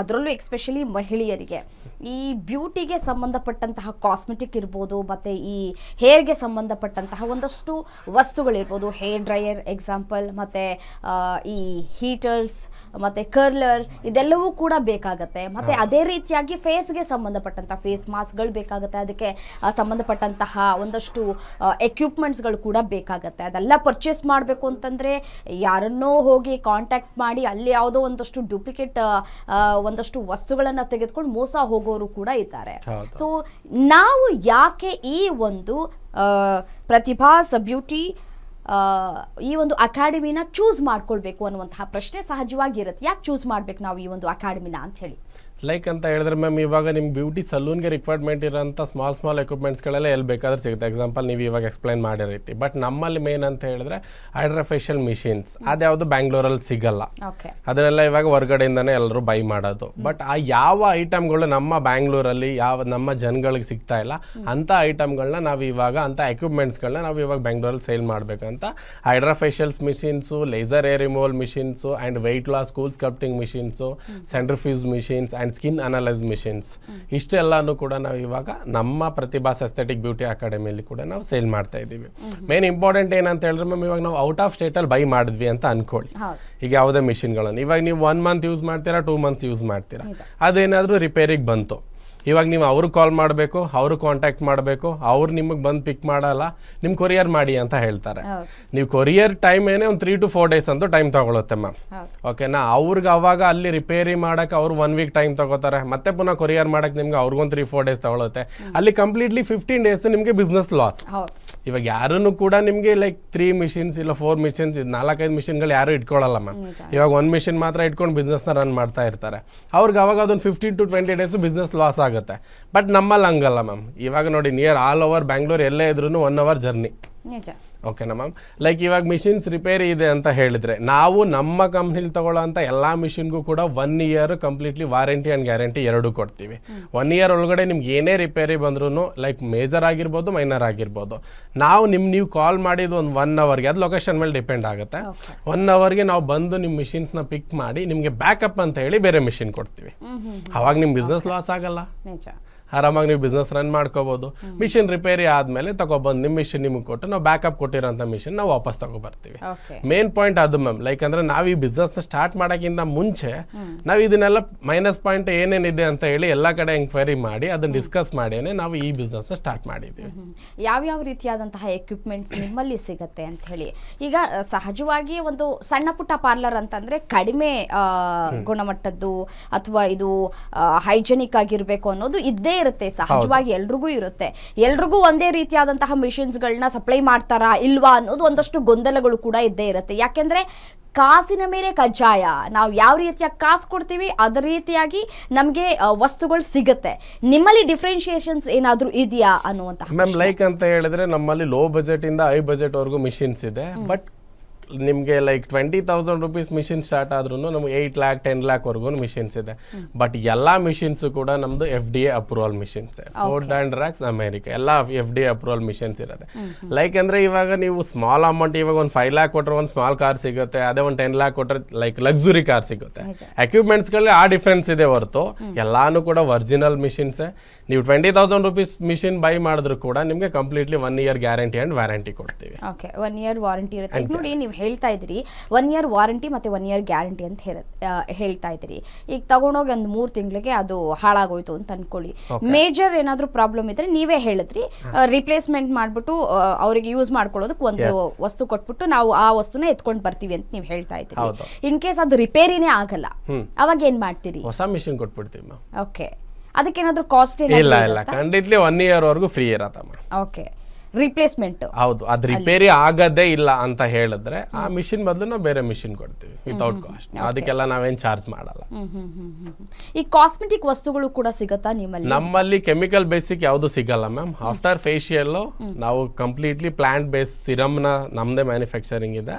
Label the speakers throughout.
Speaker 1: ಅದರಲ್ಲೂ ಎಕ್ಸ್ಪೆಷಲಿ ಮಹಿಳೆಯರಿಗೆ. ಈ ಬ್ಯೂಟಿಗೆ ಸಂಬಂಧಪಟ್ಟಂತಹ ಕಾಸ್ಮೆಟಿಕ್ ಇರ್ಬೋದು ಮತ್ತು ಈ ಹೇರ್ಗೆ ಸಂಬಂಧಪಟ್ಟಂತಹ ಒಂದಷ್ಟು ವಸ್ತುಗಳಿರ್ಬೋದು. ಹೇರ್ ಡ್ರೈಯರ್ ಎಕ್ಸಾಂಪಲ್ ಮತ್ತು ಈ ಹೀಟರ್ಸ್ ಮತ್ತು ಕರ್ಲರ್ಸ್ ಇದೆಲ್ಲವೂ ಕೂಡ ಬೇಕಾಗುತ್ತೆ. ಮತ್ತು ಅದೇ ರೀತಿಯಾಗಿ ಫೇಸ್ಗೆ ಸಂಬಂಧಪಟ್ಟಂಥ ಫೇಸ್ ಮಾಸ್ಕ್ಗಳು ಬೇಕಾಗುತ್ತೆ. ಅದಕ್ಕೆ ಸಂಬಂಧಪಟ್ಟಂತಹ ಒಂದಷ್ಟು ಎಕ್ವಿಪ್ಮೆಂಟ್ಸ್ಗಳು ಕೂಡ ಬೇಕಾಗುತ್ತೆ. ಅದೆಲ್ಲ ಪರ್ಚೇಸ್ ಮಾಡಬೇಕು ಅಂತಂದರೆ ಯಾರನ್ನೋ ಹೋಗಿ ಕಾಂಟ್ಯಾಕ್ಟ್ ಮಾಡಿ ಅಲ್ಲಿ ಯಾವುದೋ ಒಂದಷ್ಟು ಡೂಪ್ಲಿಕೇಟ್ ಒಂದಷ್ಟು ವಸ್ತುಗಳನ್ನ ತೆಗೆದುಕೊಂಡು ಮೋಸ ಹೋಗೋರು ಕೂಡ ಇದ್ದಾರೆ. ಸೊ ನಾವು ಯಾಕೆ ಈ ಒಂದು ಪ್ರತಿಭಾಸ್ ಬ್ಯೂಟಿ ಈ ಒಂದು ಅಕಾಡೆಮಿನ ಚೂಸ್ ಮಾಡ್ಕೊಳ್ಬೇಕು ಅನ್ನುವಂತಹ ಪ್ರಶ್ನೆ ಸಹಜವಾಗಿ ಇರುತ್ತೆ ಯಾಕೆ ಚೂಸ್ ಮಾಡ್ಬೇಕು ನಾವು ಈ ಒಂದು ಅಕಾಡೆಮಿನ ಅಂತ ಹೇಳಿ
Speaker 2: ಲೈಕ್ ಅಂತ ಹೇಳಿದ್ರೆ ಮ್ಯಾಮ್ ಇವಾಗ ನಿಮ್ಮ ಬ್ಯೂಟಿ ಸಲೂನ್ಗೆ ರಿಕ್ವೈರ್ಮೆಂಟ್ ಇರೋಂಥ ಸ್ಮಾಲ್ ಸ್ಮಾಲ್ ಎಕ್ವಿಪ್ಮೆಂಟ್ಸ್ಗಳೆಲ್ಲ ಎಲ್ಲಿ ಬೇಕಾದ್ರೆ ಸಿಗುತ್ತೆ. ಎಕ್ಸಾಂಪಲ್ ನೀವು ಇವಾಗ ಎಕ್ಸ್ಪ್ಲೈನ್ ಮಾಡಿರೋ ರೀತಿ. ಬಟ್ ನಮ್ಮಲ್ಲಿ ಮೇನ್ ಅಂತ ಹೇಳಿದ್ರೆ ಹೈಡ್ರಫೇಶಿಯಲ್ ಮಿಷಿನ್ಸ್ ಅದ್ಯಾವುದು ಬ್ಯಾಂಗ್ಳೂರಲ್ಲಿ ಸಿಗಲ್ಲ.
Speaker 1: ಓಕೆ
Speaker 2: ಅದನ್ನೆಲ್ಲ ಇವಾಗ ಹೊರಗಡೆಯಿಂದನೇ ಎಲ್ಲರೂ ಬೈ ಮಾಡೋದು. ಬಟ್ ಆ ಯಾವ ಐಟಮ್ಗಳು ನಮ್ಮ ಬ್ಯಾಂಗ್ಳೂರಲ್ಲಿ ಯಾವ ನಮ್ಮ ಜನಗಳಿಗೆ ಸಿಗ್ತಾ ಇಲ್ಲ ಅಂಥ ಐಟಮ್ಗಳನ್ನ ನಾವು ಇವಾಗ ಅಂಥ ಎಕ್ವಿಪ್ಮೆಂಟ್ಸ್ಗಳನ್ನ ನಾವು ಇವಾಗ ಬ್ಯಾಂಗ್ಳೂರಲ್ಲಿ ಸೇಲ್ ಮಾಡಬೇಕಂತ hydrafacials machines laser hair removal machines and weight loss cool sculpting machines centrifuge machines and skin analyse machines ಇಷ್ಟೆಲ್ಲಾನು ಕೂಡ ನಾವು ಇವಾಗ ನಮ್ಮ ಪ್ರತಿಭಾ ಸೆಸ್ಥೆಟಿಕ್ ಬ್ಯೂಟಿ ಅಕಾಡೆಮಿಯಲ್ಲಿ ಕೂಡ ನಾವು ಸೇಲ್ ಮಾಡ್ತಾ ಇದ್ದೀವಿ. ಮೇನ್ ಇಂಪಾರ್ಟೆಂಟ್ ಏನಂತ ಹೇಳಿದ್ರೆ ಮ್ಯಾಮ್ ಇವಾಗ ನಾವು ಔಟ್ ಆಫ್ ಸ್ಟೇಟಲ್ಲಿ ಬೈ ಮಾಡಿದ್ವಿ ಅಂತ ಅನ್ಕೊಳ್ಳಿ. ಈಗ ಯಾವುದೇ ಮಿಷಿನ್ಗಳನ್ನು ಇವಾಗ ನೀವು ಒನ್ ಮಂತ್ ಯೂಸ್ ಮಾಡ್ತೀರಾ ಟೂ ಮಂತ್ ಯೂಸ್ ಮಾಡ್ತೀರಾ. ಅದೇನಾದರೂ ರಿಪೇರಿಗೆ ಬಂತು. ಇವಾಗ ನೀವು ಅವ್ರಿಗೆ ಕಾಲ್ ಮಾಡಬೇಕು ಅವ್ರಿಗೆ ಕಾಂಟ್ಯಾಕ್ಟ್ ಮಾಡಬೇಕು ಅವ್ರು ನಿಮಗೆ ಬಂದು ಪಿಕ್ ಮಾಡಲ್ಲ ನಿಮ್ಮ ಕೊರಿಯರ್ ಮಾಡಿ ಅಂತ ಹೇಳ್ತಾರೆ. ನೀವು ಕೊರಿಯರ್ ಟೈಮ್ ಏನೇ ಒಂದು ತ್ರೀ ಟು ಫೋರ್ ಡೇಸ್ ಅಂತೂ ಟೈಮ್ ತೊಗೊಳುತ್ತೆ ಮ್ಯಾಮ್ ಓಕೆನಾ ಅವ್ರಿಗೆ ಅವಾಗ ಅಲ್ಲಿ ರಿಪೇರಿ ಮಾಡೋಕ್ಕೆ ಅವ್ರು ಒನ್ ವೀಕ್ ಟೈಮ್ ತಗೋತಾರೆ. ಮತ್ತೆ ಪುನಃ ಕೊರಿಯರ್ ಮಾಡೋಕ್ಕೆ ನಿಮ್ಗೆ ಅವ್ರಿಗೊಂದು ತ್ರೀ ಫೋರ್ ಡೇಸ್ ತೊಗೊಳುತ್ತೆ. ಅಲ್ಲಿ ಕಂಪ್ಲೀಟ್ಲಿ ಫಿಫ್ಟೀನ್ ಡೇಸ್ ನಿಮಗೆ ಬಿಸ್ನೆಸ್ ಲಾಸ್ ಇವಾಗ ಯಾರನ್ನು ಕೂಡ ನಿಮಗೆ ಲೈಕ್ ತ್ರೀ ಮಿಷಿನ್ಸ್ ಇಲ್ಲ ಫೋರ್ ಮಿಷಿನ್ಸ್ ಇದು ನಾಲ್ಕೈದು ಮಿಷಿನ್ಗಳು ಯಾರು ಇಟ್ಕೊಳ್ಳಲ್ಲ ಮ್ಯಾಮ್ ಇವಾಗ ಒಂದು ಮಿಷಿನ್ ಮಾತ್ರ ಇಟ್ಕೊಂಡು ಬಿಸ್ನೆಸ್ನ ರನ್ ಮಾಡ್ತಾ ಇರ್ತಾರೆ. ಅವ್ರಿಗೆ ಅವಾಗ ಅದೊಂದು fifteen to twenty days business loss ಆಗುತ್ತೆ. ಬಟ್ ನಮ್ಮಲ್ಲಿ ಹಂಗಲ್ಲ ಮ್ಯಾಮ್. ಇವಾಗ ನೋಡಿ ನಿಯರ್ ಆಲ್ ಓವರ್ ಬ್ಯಾಂಗ್ಳೂರ್ ಎಲ್ಲೇ ಇದ್ರೂ ಒನ್ ಅವರ್ ಜರ್ನಿ ಓಕೆನಾ ಮ್ಯಾಮ್ ಲೈಕ್ ಇವಾಗ ಮಿಷಿನ್ಸ್ ರಿಪೇರಿ ಇದೆ ಅಂತ ಹೇಳಿದರೆ ನಾವು ನಮ್ಮ ಕಂಪ್ನಿಲಿ ತೊಗೊಳ್ಳೋಂಥ ಅಂತ ಎಲ್ಲ ಮಿಷಿನ್ಗೂ ಕೂಡ one year completely warranty and guarantee ಎರಡು ಕೊಡ್ತೀವಿ. ಒನ್ ಇಯರ್ ಒಳಗಡೆ ನಿಮ್ಗೆ ಏನೇ ರಿಪೇರಿ ಬಂದ್ರೂ ಲೈಕ್ ಮೇಜರ್ ಆಗಿರ್ಬೋದು ಮೈನರ್ ಆಗಿರ್ಬೋದು. ನಾವು ನಿಮ್ಮ ನೀವು ಕಾಲ್ ಮಾಡಿದ್ದು ಒಂದು ಒನ್ ಅವರ್ಗೆ ಅದು ಲೊಕೇಶನ್ ಮೇಲೆ ಡಿಪೆಂಡ್ ಆಗುತ್ತೆ. ಒನ್ ಅವರ್ಗೆ ನಾವು ಬಂದು ನಿಮ್ಮ ಮಿಷಿನ್ಸ್ನ ಪಿಕ್ ಮಾಡಿ ನಿಮಗೆ ಬ್ಯಾಕಪ್ ಅಂತ ಹೇಳಿ ಬೇರೆ ಮಿಷಿನ್ ಕೊಡ್ತೀವಿ. ಅವಾಗ ನಿಮ್ಮ ಬಿಸ್ನೆಸ್ ಲಾಸ್ ಆಗಲ್ಲ. ಆರಾಮಾಗಿ ನೀವು ಬಿಸ್ನೆಸ್ ರನ್ ಮಾಡ್ಕೋಬೋದು. ಮಿಷಿನ್ ರಿಪೇರಿ ಆದಮೇಲೆ ತಗೊಬಂದು ನಿಮ್ಮ ಮಿಷಿನ್ ನಿಮಗೆ ಕೊಟ್ಟು ನಾವು ಬ್ಯಾಕಪ್ ಕೊಟ್ಟಿರೋಂಥ ಮಿಷಿನ್ ನಾವು ವಾಪಸ್ ತಗೊಬರ್ತೀವಿ. ಮೇನ್ ಪಾಯಿಂಟ್ ಅದು ಮ್ಯಾಮ್ ಲೈಕ್ ಅಂದ್ರೆ ನಾವು ಈ ಬಿಸ್ನೆಸ್ನ ಸ್ಟಾರ್ಟ್ ಮಾಡೋಕ್ಕಿಂತ ಮುಂಚೆ ನಾವು ಇದನ್ನೆಲ್ಲ ಮೈನಸ್ ಪಾಯಿಂಟ್ ಏನೇನಿದೆ ಅಂತ ಹೇಳಿ ಎಲ್ಲ ಕಡೆ ಎಂಕ್ವೈರಿ ಮಾಡಿ ಅದನ್ನ ಡಿಸ್ಕಸ್ ಮಾಡಿಯೇ ನಾವು ಈ ಬಿಸ್ನೆಸ್ನ ಸ್ಟಾರ್ಟ್ ಮಾಡಿದ್ದೀವಿ.
Speaker 1: ಯಾವ್ಯಾವ ರೀತಿಯಾದಂತಹ ಎಕ್ವಿಪ್ಮೆಂಟ್ಸ್ ನಿಮ್ಮಲ್ಲಿ ಸಿಗುತ್ತೆ ಅಂತ ಹೇಳಿ. ಈಗ ಸಹಜವಾಗಿ ಒಂದು ಸಣ್ಣ ಪುಟ್ಟ ಪಾರ್ಲರ್ ಅಂತಂದ್ರೆ ಕಡಿಮೆ ಗುಣಮಟ್ಟದ್ದು ಅಥವಾ ಇದು ಹೈಜೆನಿಕ್ ಆಗಿರಬೇಕು ಅನ್ನೋದು ಇದ್ದೇ ಇರುತ್ತೆ ಸಹಜವಾಗಿ ಎಲ್ರಿಗೂ ಇರುತ್ತೆ. ಎಲ್ರಿಗೂ ಒಂದೇ ರೀತಿಯಾದಂತಹ ಮಿಷಿನ್ಸ್ಗಳನ್ನ ಸಪ್ಲೈ ಮಾಡ್ತಾರಾ ಇಲ್ವಾ ಅನ್ನೋದು ಒಂದಷ್ಟು ಗೊಂದಲಗಳು ಕೂಡ ಇದ್ದೇ ಇರುತ್ತೆ. ಯಾಕೆಂದ್ರೆ ಕಾಸಿನ ಮೇಲೆ ಕಜ್ಜಾಯ. ನಾವು ಯಾವ ರೀತಿಯ ಕಾಸು ಕೊಡ್ತೀವಿ ಅದೇ ರೀತಿಯಾಗಿ ನಮಗೆ ವಸ್ತುಗಳು ಸಿಗುತ್ತೆ. ನಿಮ್ಮಲ್ಲಿ ಡಿಫ್ರೆನ್ಶಿಯೇಷನ್ಸ್ ಏನಾದರೂ ಇದೆಯಾ ಅನ್ನುವಂತಹ
Speaker 2: ಮ್ಯಾಮ್ ಲೈಕ್ ಅಂತ ಹೇಳಿದ್ರೆ ನಮ್ಮಲ್ಲಿ ಲೋ ಬಜೆಟ್ ಇಂದ ಹೈ ಬಜೆಟ್ ವರೆಗೂ ಮಿಷಿನ್ಸ್ ಇದೆ. ಬಟ್ ನಿಮಗೆ like twenty thousand rupees machine start ಆದ್ರೂ ನಮ್ಗೆ ಏಯ್ಟ್ ಲ್ಯಾಕ್ ಟೆನ್ ಲ್ಯಾಕ್ ವರ್ಗು ಮಿಷಿನ್ಸ್ ಇದೆ. ಬಟ್ ಎಲ್ಲ ಮಿಷಿನ್ಸ್ ಕೂಡ ನಮ್ದು F D A approval machines Ford and racks America ಎಲ್ಲ ಎಫ್ ಡಿ ಅಪ್ರೂವಲ್ ಮಿಷಿನ್ಸ್ ಇರುತ್ತೆ. ಲೈಕ್ ಅಂದ್ರೆ ಇವಾಗ ನೀವು ಸ್ಮಾಲ್ ಅಮೌಂಟ್ ಇವಾಗ ಒಂದು ಫೈವ್ ಲ್ಯಾಕ್ ಕೊಟ್ಟರೆ ಒಂದು ಸ್ಮಾಲ್ ಕಾರ್ ಸಿಗುತ್ತೆ ಅದೇ ಒಂದು ಟೆನ್ ಲ್ಯಾಕ್ ಕೊಟ್ಟರೆ ಲೈಕ್ ಲಕ್ಸುರಿ ಕಾರ್ ಸಿಗುತ್ತೆ. ಎಕ್ವಿಪ್ಮೆಂಟ್ಸ್ಗಳಲ್ಲಿ ಆ ಡಿಫ್ರೆನ್ಸ್ ಇದೆ ಹೊರತು. ಎಲ್ಲಾನು ಕೂಡ ಒರಿಜಿನಲ್ ಮಿಷಿನ್ಸೇ ನೀವು twenty thousand rupees machine buy ಮಾಡಿದ್ರು ಕೂಡ ನಿಮಗೆ completely one year guarantee and warranty ಕೊಡ್ತೀವಿ.
Speaker 1: ಓಕೆ ಒನ್ ಇಯರ್ ವಾರಂಟಿ ಇರುತ್ತೆ. ನೋಡಿ ನೀವು ಹೇಳ್ತಾ ಇದ್ದೀರಿ ಒನ್ ಇಯರ್ ವಾರಂಟಿ ಮತ್ತೆ ಒನ್ ಇಯರ್ ಗ್ಯಾರಂಟಿ ಅಂತ ಹೇಳ ಹೇಳ್ತಾ ಇದ್ದೀರಿ ಈಗ ತಗೊಂಡೋಗಿ ಒಂದು ಮೂರು ತಿಂಗಳಿಗೆ ಅದು ಹಾಳಾಗೋಯ್ತು ಅಂತ ಅನ್ಕೊಳ್ಳಿ. ಮೇಜರ್ ಏನಾದರೂ ಪ್ರಾಬ್ಲಮ್ ಇದ್ರೆ ನೀವೇ ಹೇಳಿದ್ರಿ. ರಿಪ್ಲೇಸ್ಮೆಂಟ್ ಮಾಡಿಬಿಟ್ಟು ಅವರಿಗೆ ಯೂಸ್ ಮಾಡ್ಕೊಳ್ಳೋದಕ್ಕೆ ಒಂದು ವಸ್ತು ಕೊಟ್ಬಿಟ್ಟು ನಾವು ಆ ವಸ್ತುನ ಎತ್ಕೊಂಡು ಬರ್ತೀವಿ ಅಂತ ನೀವು ಹೇಳ್ತಾ ಇದ್ದೀರಿ ಇನ್ ಕೇಸ್ ಅದು ರಿಪೇರಿನೇ ಆಗಲ್ಲ. ಅವಾಗ ಏನು ಮಾಡ್ತೀರಿ?
Speaker 2: ಹೊಸ ಮಿಷಿನ್ ಕೊಟ್ಬಿಡ್ತೀವಿ ಮ್ಯಾಮ್
Speaker 1: ಓಕೆ ಅದಕ್ಕೇನಾದ್ರೂ ಕಾಸ್ಟ್
Speaker 2: ಇಲ್ಲ ಇಲ್ಲ. ಖಂಡಿತಲಿ ಒನ್ ಇಯರ್ ವರೆಗೂ ಫ್ರೀ ಇರತ್ತಮ್ಮ.
Speaker 1: ಓಕೆ ರಿಪ್ಲೇಸ್ಮೆಂಟ್
Speaker 2: ಹೌದು ಅದು ರಿಪೇರಿ ಆಗದೇ ಇಲ್ಲ ಅಂತ ಹೇಳಿದ್ರೆ ಆ ಮಿಷಿನ್ ಬದಲು ನಾವು ಬೇರೆ ಮಿಷಿನ್ ಕೊಡ್ತೀವಿ ವಿತೌಟ್ ಕಾಸ್ಟ್ ಅದಕ್ಕೆಲ್ಲ ನಾವೇನ್ ಚಾರ್ಜ್ ಮಾಡಲ್ಲ.
Speaker 1: ಈ ಕಾಸ್ಮೆಟಿಕ್ ವಸ್ತುಗಳು ಕೂಡ ಸಿಗತ್ತಾ ನಿಮ್ಮಲ್ಲಿ?
Speaker 2: ನಮ್ಮಲ್ಲಿ ಕೆಮಿಕಲ್ ಬೇಸಿಕ್ ಯಾವುದು ಸಿಗಲ್ಲ ಮ್ಯಾಮ್ ಆಫ್ಟರ್ ಫೇಶಿಯಲ್ ನಾವು ಕಂಪ್ಲೀಟ್ಲಿ ಪ್ಲಾಂಟ್ ಬೇಸ್ ಸಿರಮ್ನ ನಮ್ದೇ ಮ್ಯಾನುಫ್ಯಾಕ್ಚರಿಂಗ್ ಇದೆ.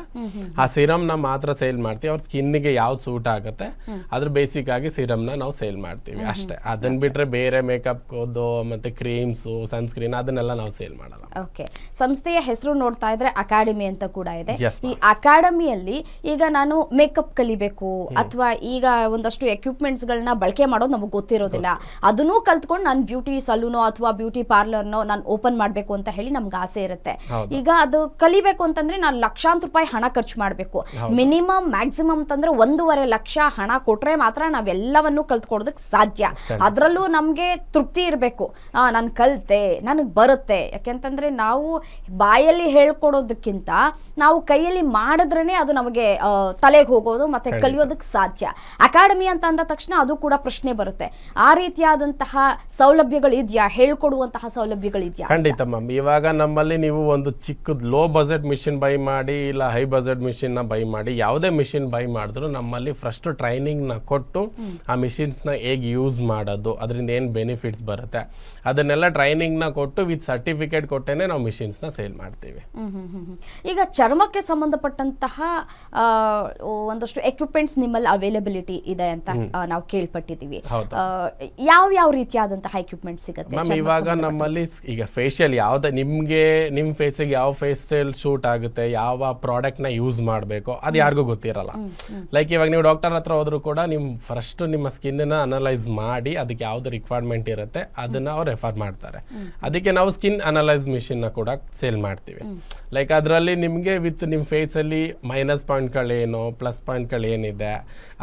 Speaker 2: ಆ ಸಿರಮ್ನ ಮಾತ್ರ ಸೇಲ್ ಮಾಡ್ತೀವಿ. ಅವ್ರ ಸ್ಕಿನ್ಗೆ ಯಾವ್ದು ಸೂಟ್ ಆಗುತ್ತೆ ಅದ್ರ ಬೇಸಿಕ್ ಆಗಿ ಸಿರಮ್ನ ನಾವು ಸೇಲ್ ಮಾಡ್ತೀವಿ ಅಷ್ಟೇ. ಅದನ್ನ ಬಿಟ್ರೆ ಬೇರೆ ಮೇಕಪ್ ಕೋದು ಮತ್ತೆ ಕ್ರೀಮ್ಸು ಸನ್ಸ್ಕ್ರೀನ್ ಅದನ್ನೆಲ್ಲ ನಾವು ಸೇಲ್ ಮಾಡಲ್ಲ.
Speaker 1: ಓಕೆ. ಸಂಸ್ಥೆಯ ಹೆಸರು ನೋಡ್ತಾ ಇದ್ರೆ ಅಕಾಡೆಮಿ ಅಂತ ಕೂಡ ಇದೆ. ಈ ಅಕಾಡೆಮಿಯಲ್ಲಿ ಈಗ ನಾನು ಮೇಕಪ್ ಕಲಿಬೇಕು ಅಥವಾ ಈಗ ಒಂದಷ್ಟು ಎಕ್ವಿಪ್ಮೆಂಟ್ಸ್ ಗಳನ್ನ ಬಳಕೆ ಮಾಡೋದು ನಮಗೆ ಗೊತ್ತಿರೋದಿಲ್ಲ. ಅದನ್ನೂ ಕಲ್ತ್ಕೊಂಡು ನಾನು ಬ್ಯೂಟಿ ಸಲೂನೋ ಅಥವಾ ಬ್ಯೂಟಿ ಪಾರ್ಲರ್ನೋ ನಾನು ಓಪನ್ ಮಾಡಬೇಕು ಅಂತ ಹೇಳಿ ನಮ್ಗೆ ಆಸೆ ಇರುತ್ತೆ. ಈಗ ಅದು ಕಲಿಬೇಕು ಅಂತಂದ್ರೆ ನಾನು ಲಕ್ಷಾಂತರ ರೂಪಾಯಿ ಹಣ ಖರ್ಚು ಮಾಡಬೇಕು. ಮಿನಿಮಮ್ ಮ್ಯಾಕ್ಸಿಮಮ್ ಅಂತಂದ್ರೆ ಒಂದೂವರೆ ಲಕ್ಷ ಹಣ ಕೊಟ್ರೆ ಮಾತ್ರ ನಾವೆಲ್ಲವನ್ನು ಕಲ್ತ್ಕೊಡೋದಕ್ಕೆ ಸಾಧ್ಯ. ಅದರಲ್ಲೂ ನಮಗೆ ತೃಪ್ತಿ ಇರಬೇಕು. ನಾನು ಕಲ್ತೆ ನನಗೆ ಬರುತ್ತೆ. ಯಾಕೆಂತಂದ್ರೆ ನಾವು ಬಾಯಲ್ಲಿ ಹೇಳ್ಕೊಡೋದಕ್ಕಿಂತ ನಾವು ಕೈಯಲ್ಲಿ ಮಾಡಿದ್ರೇನೆ ಅದು ನಮಗೆ ತಲೆಗೆ ಹೋಗೋದು ಮತ್ತೆ ಕಲಿಯೋದಕ್ಕೆ ಸಾಧ್ಯ. ಅಕಾಡೆಮಿ ಅಂತ ಅಂದ ತಕ್ಷಣ ಅದು ಕೂಡ ಪ್ರಶ್ನೆ ಬರುತ್ತೆ. ಆ ರೀತಿಯಾದಂತಹ ಸೌಲಭ್ಯಗಳು ಇದೆಯಾ? ಹೇಳ್ಕೊಡುವಂತಹ ಸೌಲಭ್ಯಗಳಿದೆಯಾ
Speaker 2: ಖಂಡಿತ ಮ್ಯಾಮ್ ಇವಾಗ ನಮ್ಮಲ್ಲಿ ನೀವು ಒಂದು ಚಿಕ್ಕದ ಲೋ ಬಜೆಟ್ ಮಿಷಿನ್ ಬೈ ಮಾಡಿ ಇಲ್ಲ ಹೈ ಬಜೆಟ್ ಮಿಷಿನ್ನ ಬೈ ಮಾಡಿ ಯಾವುದೇ ಮಿಷಿನ್ ಬೈ ಮಾಡಿದ್ರು ನಮ್ಮಲ್ಲಿ ಫಸ್ಟ್ ಟ್ರೈನಿಂಗ್ನ ಕೊಟ್ಟು ಆ ಮಿಷಿನ್ಸ್ನ ಹೇಗೆ ಯೂಸ್ ಮಾಡೋದು ಅದರಿಂದ ಏನು ಬೆನಿಫಿಟ್ಸ್ ಬರುತ್ತೆ ಅದನ್ನೆಲ್ಲ ಟ್ರೈನಿಂಗ್ನ ಕೊಟ್ಟು ವಿತ್ ಸರ್ಟಿಫಿಕೇಟ್ ಕೊಟ್ಟೇನೆ ನಾವು ಮಿಷಿನ್ಸ್ನ ಸೇಲ್ ಮಾಡ್ತೀವಿ.
Speaker 1: ಈಗ ಚರ್ಮಕ್ಕೆ ಸಂಬಂಧಪಟ್ಟಂತಹ ಒಂದಷ್ಟು ಎಕ್ವಿಪ್ಮೆಂಟ್ಸ್ ನಿಮ್ಮಲ್ಲಿ ಅವೈಲಬಿಲಿಟಿ ಇದೆ ಅಂತ ನಾವು ಕೇಳ್ಪಟ್ಟಿದ್ದೀವಿ. ಯಾವ ಯಾವ ರೀತಿಯಾದಂತಹ ಎಕ್ವಿಪ್ಮೆಂಟ್ ಸಿಗುತ್ತೆ
Speaker 2: ಮ್ಯಾಮ್ ಇವಾಗ ನಮ್ಮಲ್ಲಿ ಈಗ ಫೇಶಿಯಲ್ ಯಾವ್ದು ನಿಮಗೆ ನಿಮ್ಮ ಫೇಸಿಗೆ ಯಾವ ಫೇಶಿಯಲ್ ಶೂಟ್ ಆಗುತ್ತೆ ಯಾವ ಪ್ರಾಡಕ್ಟ್ನ ಯೂಸ್ ಮಾಡಬೇಕು ಅದು ಯಾರಿಗೂ ಗೊತ್ತಿರಲ್ಲ. ಲೈಕ್ ಇವಾಗ ನೀವು ಡಾಕ್ಟರ್ ಹತ್ರ ಹೋದ್ರು ಕೂಡ ನಿಮ್ಮ ಫಸ್ಟ್ ನಿಮ್ಮ ಸ್ಕಿನ್ನ ಅನಲೈಸ್ ಮಾಡಿ ಅದಕ್ಕೆ ಯಾವ್ದು ರಿಕ್ವೈರ್ಮೆಂಟ್ ಇರುತ್ತೆ ಅದನ್ನ ಅವ್ರು ರೆಫರ್ ಮಾಡ್ತಾರೆ. ಅದಕ್ಕೆ ನಾವು ಸ್ಕಿನ್ ಅನಲೈಸ್ ಮಿಷಿನ್ನ ಕೂಡ ಸೇಲ್ ಮಾಡ್ತೀವಿ. ಲೈಕ್ ಅದರಲ್ಲಿ ನಿಮಗೆ ವಿತ್ ನಿಮ್ಮ ಫೇಸಲ್ಲಿ ಮೈನಸ್ ಪಾಯಿಂಟ್ಗಳೇನು ಪ್ಲಸ್ ಪಾಯಿಂಟ್ಗಳು ಏನಿದೆ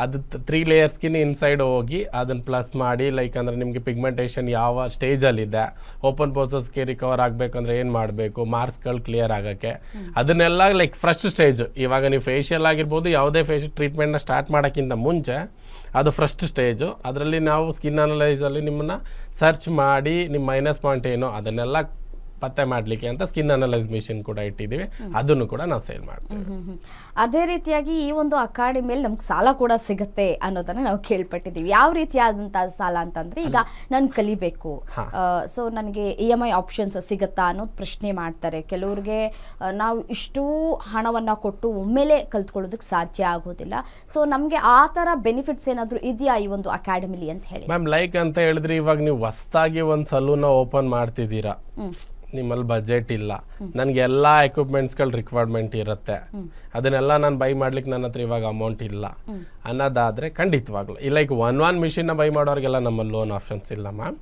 Speaker 2: ಅದು ತ್ರೀ ಲೇಯರ್ ಸ್ಕಿನ್ ಇನ್ಸೈಡ್ ಹೋಗಿ ಅದನ್ನ ಪ್ಲಸ್ ಮಾಡಿ ಲೈಕ್ ಅಂದ್ರೆ ನಿಮಗೆ ಪಿಗ್ಮೆಂಟೇಷನ್ ಯಾವ ಸ್ಟೇಜಲ್ಲಿದೆ ಓಪನ್ ಪೋಸಸ್ಗೆ ರಿಕವರ್ ಆಗಬೇಕಂದ್ರೆ ಏನು ಮಾಡಬೇಕು ಮಾರ್ಕ್ಸ್ಗಳು ಕ್ಲಿಯರ್ ಆಗೋಕ್ಕೆ. ಅದನ್ನೆಲ್ಲ ಲೈಕ್ ಫ್ರೆಶ್ ಸ್ಟೇಜ್ ಇವಾಗ ನೀವು ಫೇಶಿಯಲ್ ಆಗಿರ್ಬೋದು ಯಾವುದೇ ಫೇಶಿಯಲ್ ಟ್ರೀಟ್ಮೆಂಟ್ನ ಸ್ಟಾರ್ಟ್ ಮಾಡೋಕ್ಕಿಂತ ಮುಂಚೆ ಅದು ಫಸ್ಟ್ ಸ್ಟೇಜು ಅದರಲ್ಲಿ ನಾವು ಸ್ಕಿನ್ ಅನಲೈಸಲ್ಲಿ ನಿಮ್ಮನ್ನ ಸರ್ಚ್ ಮಾಡಿ ನಿಮ್ಮ ಮೈನಸ್ ಪಾಯಿಂಟ್ ಏನು ಅದನ್ನೆಲ್ಲ ಪತ್ತೆ ಮಾಡಲಿಕ್ಕೆ ಅಂತ ಸ್ಕಿನ್ ಅನಲೈಸ್ ಮಿಷಿನ್ ಕೂಡ ಇಟ್ಟಿದ್ದೀವಿ. ಅದನ್ನು ಕೂಡ ನಾವು ಸೇಲ್ ಮಾಡ್ತೀವಿ.
Speaker 1: ಅದೇ ರೀತಿಯಾಗಿ ಈ ಒಂದು ಅಕಾಡೆಮಿಯಲ್ಲಿ ನಮ್ಗೆ ಸಾಲ ಕೂಡ ಸಿಗುತ್ತೆ ಅನ್ನೋದನ್ನ ನಾವು ಕೇಳ್ಪಟ್ಟಿದ್ದೀವಿ. ಯಾವ ರೀತಿಯಾದಂತಹ ಸಾಲ ಅಂತಂದ್ರೆ ಈಗ ನಾನು ಕಲಿಬೇಕು. ಸೊ ನನಗೆ ಇ ಎಂ ಐ ಆಪ್ಷನ್ಸ್ ಸಿಗುತ್ತಾ ಅನ್ನೋದು ಪ್ರಶ್ನೆ ಮಾಡ್ತಾರೆ. ಕೆಲವ್ರಿಗೆ ನಾವು ಇಷ್ಟು ಹಣವನ್ನ ಕೊಟ್ಟು ಒಮ್ಮೆಲೆ ಕಲ್ತ್ಕೊಳ್ಳೋದಕ್ಕೆ ಸಾಧ್ಯ ಆಗೋದಿಲ್ಲ. ಸೊ ನಮಗೆ ಆ ಥರ ಬೆನಿಫಿಟ್ಸ್ ಏನಾದರೂ ಇದೆಯಾ ಈ ಒಂದು ಅಕಾಡೆಮಿಲಿ ಅಂತ ಹೇಳಿ?
Speaker 2: ಮ್ಯಾಮ್ ಲೈಕ್ ಅಂತ ಹೇಳಿದ್ರೆ ಇವಾಗ ನೀವು ಹೊಸದಾಗಿ ಒಂದು ಸಲೂನ ಓಪನ್ ಮಾಡ್ತಿದ್ದೀರಾ. ನಿಮ್ಮಲ್ಲಿ ಬಜೆಟ್ ಇಲ್ಲ. ನನಗೆ ಎಲ್ಲ ಎಕ್ವಿಪ್ಮೆಂಟ್ಸ್ಗಳು ರಿಕ್ವೈರ್ಮೆಂಟ್ ಇರುತ್ತೆ. ಅದನ್ನೆಲ್ಲ ನಾನು ಬೈ ಮಾಡ್ಲಿಕ್ಕೆ ನನ್ನ ಹತ್ರ ಇವಾಗ ಅಮೌಂಟ್ ಇಲ್ಲ. ಅನ್ನೋದಾದ್ರೆ ಖಂಡಿತವಾಗ್ಲು. ಲೈಕ್ ಒನ್ ಒನ್ ಮಿಷಿನ್ನ ಬೈ ಮಾಡೋರಿಗೆಲ್ಲ ನಮ್ಮಲ್ಲಿ ಲೋನ್ ಆಪ್ಷನ್ಸ್ ಇಲ್ಲ ಮ್ಯಾಮ್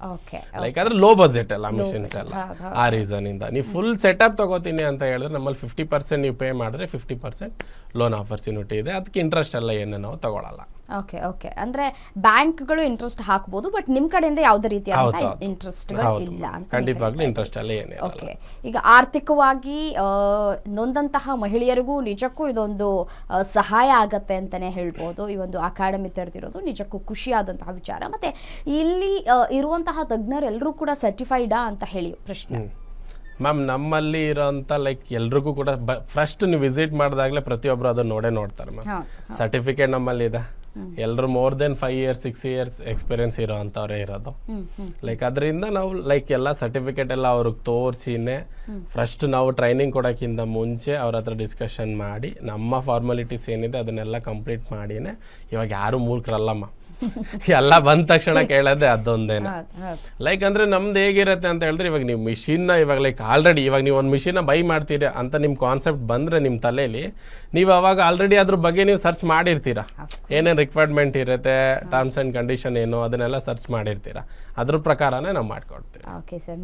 Speaker 2: ಲೈಕ್ ಆದ್ರೆ ಲೋ ಬಜೆಟ್ ಎಲ್ಲ ಮಿಷಿನ್ಸ್ ಎಲ್ಲ. ಆ ರೀಸನ್ ಇಂದ. ನೀವು ಫುಲ್ ಸೆಟಪ್ ತಗೋತೀನಿ ಅಂತ ಹೇಳಿದ್ರೆ ನಮ್ಮಲ್ಲಿ ಫಿಫ್ಟಿ ಪರ್ಸೆಂಟ್ ನೀವು ಪೇ ಮಾಡಿದ್ರೆ ಫಿಫ್ಟಿ ಪರ್ಸೆಂಟ್ ಲೋನ್ ಆಪರ್ಚುನಿಟಿ ಇದೆ ಅದಕ್ಕೆ ಇಂಟ್ರೆಸ್ಟ್ ಎಲ್ಲ ಏನು ನಾವು ತಗೊಳಲ್ಲ.
Speaker 1: ಓಕೆ ಓಕೆ ಅಂದ್ರೆ ಬ್ಯಾಂಕ್ಗಳು ಇಂಟ್ರೆಸ್ಟ್ ಹಾಕಬಹುದು ಬಟ್ ನಿಮ್ ಕಡೆಯಿಂದ ಯಾವುದೇ ರೀತಿಯಾದ
Speaker 2: ಹೌದು.
Speaker 1: ಇಂಟ್ರೆಸ್ಟ್ ಇಲ್ಲ
Speaker 2: ಖಂಡಿತವಾಗ್ಲೂ ಇಂಟ್ರೆಸ್ಟ್ ಎಲ್ಲ
Speaker 1: ಓಕೆ ಈಗ ಆರ್ಥಿಕವಾಗಿ ನೊಂದಂತಹ ಮಹಿಳೆಯರಿಗೂ ನಿಜಕ್ಕೂ ಇದೊಂದು ಸಹಾಯ ಆಗತ್ತೆ ಅಂತಾನೆ ಹೇಳ್ಬೋದು. ಈ ಒಂದು ಅಕಾಡೆಮಿ ತೆರೆದಿರೋದು ನಿಜಕ್ಕೂ ಖುಷಿಯಾದಂತಹ ವಿಚಾರ. ಮತ್ತೆ ಇಲ್ಲಿ ಇರುವಂತಹ ಇರುವಂತಹ ತಜ್ಞರೆಲ್ಲರೂ ಕೂಡ ಸರ್ಟಿಫೈಡಾ ಅಂತ ಹೇಳಿ ಪ್ರಶ್ನೆ.
Speaker 2: ಮ್ಯಾಮ್ ನಮ್ಮಲ್ಲಿ ಇರೋಂಥ ಲೈಕ್ ಎಲ್ರಿಗೂ ಕೂಡ ಫಸ್ಟ್ ನೀವು ವಿಸಿಟ್ ಮಾಡಿದಾಗಲೇ ಪ್ರತಿಯೊಬ್ಬರು ಅದನ್ನು ನೋಡೇ ನೋಡ್ತಾರೆ ಮ್ಯಾಮ್ ಸರ್ಟಿಫಿಕೇಟ್ ನಮ್ಮಲ್ಲಿ ಇದೆ ಎಲ್ಲರೂ more than five years six years experience ಇರೋ ಅಂಥವ್ರೇ ಇರೋದು. ಲೈಕ್ ಅದರಿಂದ ನಾವು ಲೈಕ್ ಎಲ್ಲ ಸರ್ಟಿಫಿಕೇಟ್ ಎಲ್ಲ ಅವ್ರಿಗೆ ತೋರಿಸಿನೇ ಫಸ್ಟ್ ನಾವು ಟ್ರೈನಿಂಗ್ ಕೊಡೋಕ್ಕಿಂತ ಮುಂಚೆ ಅವ್ರ ಹತ್ರ ಡಿಸ್ಕಷನ್ ಮಾಡಿ ನಮ್ಮ ಫಾರ್ಮಾಲಿಟೀಸ್ ಏನಿದೆ ಅದನ್ನೆಲ್ಲ ಕಂಪ್ಲೀಟ್ ಮಾಡಿನೇ ಇವಾಗ ಯಾರು ಮೂರ್ಖರಲ್ಲಮ್ಮ. ಎಲ್ಲ ಬಂದ ತಕ್ಷಣ ಕೇಳೋದೆ ಅದೊಂದೇನ. ಲೈಕ್ ಅಂದ್ರೆ ನಮ್ದು ಹೇಗಿರುತ್ತೆ ಅಂತ ಹೇಳಿದ್ರೆ ಇವಾಗ ನೀವು ಮಿಷಿನ್ನ ಇವಾಗ ಲೈಕ್ ಆಲ್ರೆಡಿ ಇವಾಗ ನೀವು ಒಂದು ಮಿಷಿನ್ನ ಬೈ ಮಾಡ್ತೀರಿ ಅಂತ ನಿಮ್ಮ ಕಾನ್ಸೆಪ್ಟ್ ಬಂದರೆ ನಿಮ್ಮ ತಲೆಯಲ್ಲಿ ನೀವು ಅವಾಗ ಆಲ್ರೆಡಿ ಅದ್ರ ಬಗ್ಗೆ ನೀವು ಸರ್ಚ್ ಮಾಡಿರ್ತೀರಾ. ಏನೇನು ರಿಕ್ವೈರ್ಮೆಂಟ್ ಇರುತ್ತೆ ಟರ್ಮ್ಸ್ ಆ್ಯಂಡ್ ಕಂಡೀಷನ್ ಏನು ಅದನ್ನೆಲ್ಲ ಸರ್ಚ್ ಮಾಡಿರ್ತೀರಾ. ಅದ್ರ ಪ್ರಕಾರನೇ ನಾವು ಮಾಡ್ಕೊಡ್ತೀವಿ.
Speaker 1: ಓಕೆ ಸರ್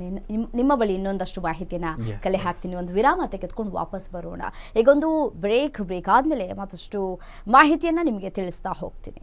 Speaker 1: ನಿಮ್ಮ ಬಳಿ ಇನ್ನೊಂದಷ್ಟು ಮಾಹಿತಿನ ಕಲೆ ಹಾಕ್ತೀನಿ. ಒಂದು ವಿರಾಮ ತೆಗೆದುಕೊಂಡು ವಾಪಸ್ ಬರೋಣ. ಈಗೊಂದು ಬ್ರೇಕ್ ಬ್ರೇಕ್ ಆದಮೇಲೆ ಮತ್ತಷ್ಟು ಮಾಹಿತಿಯನ್ನು ನಿಮಗೆ ತಿಳಿಸ್ತಾ ಹೋಗ್ತೀನಿ.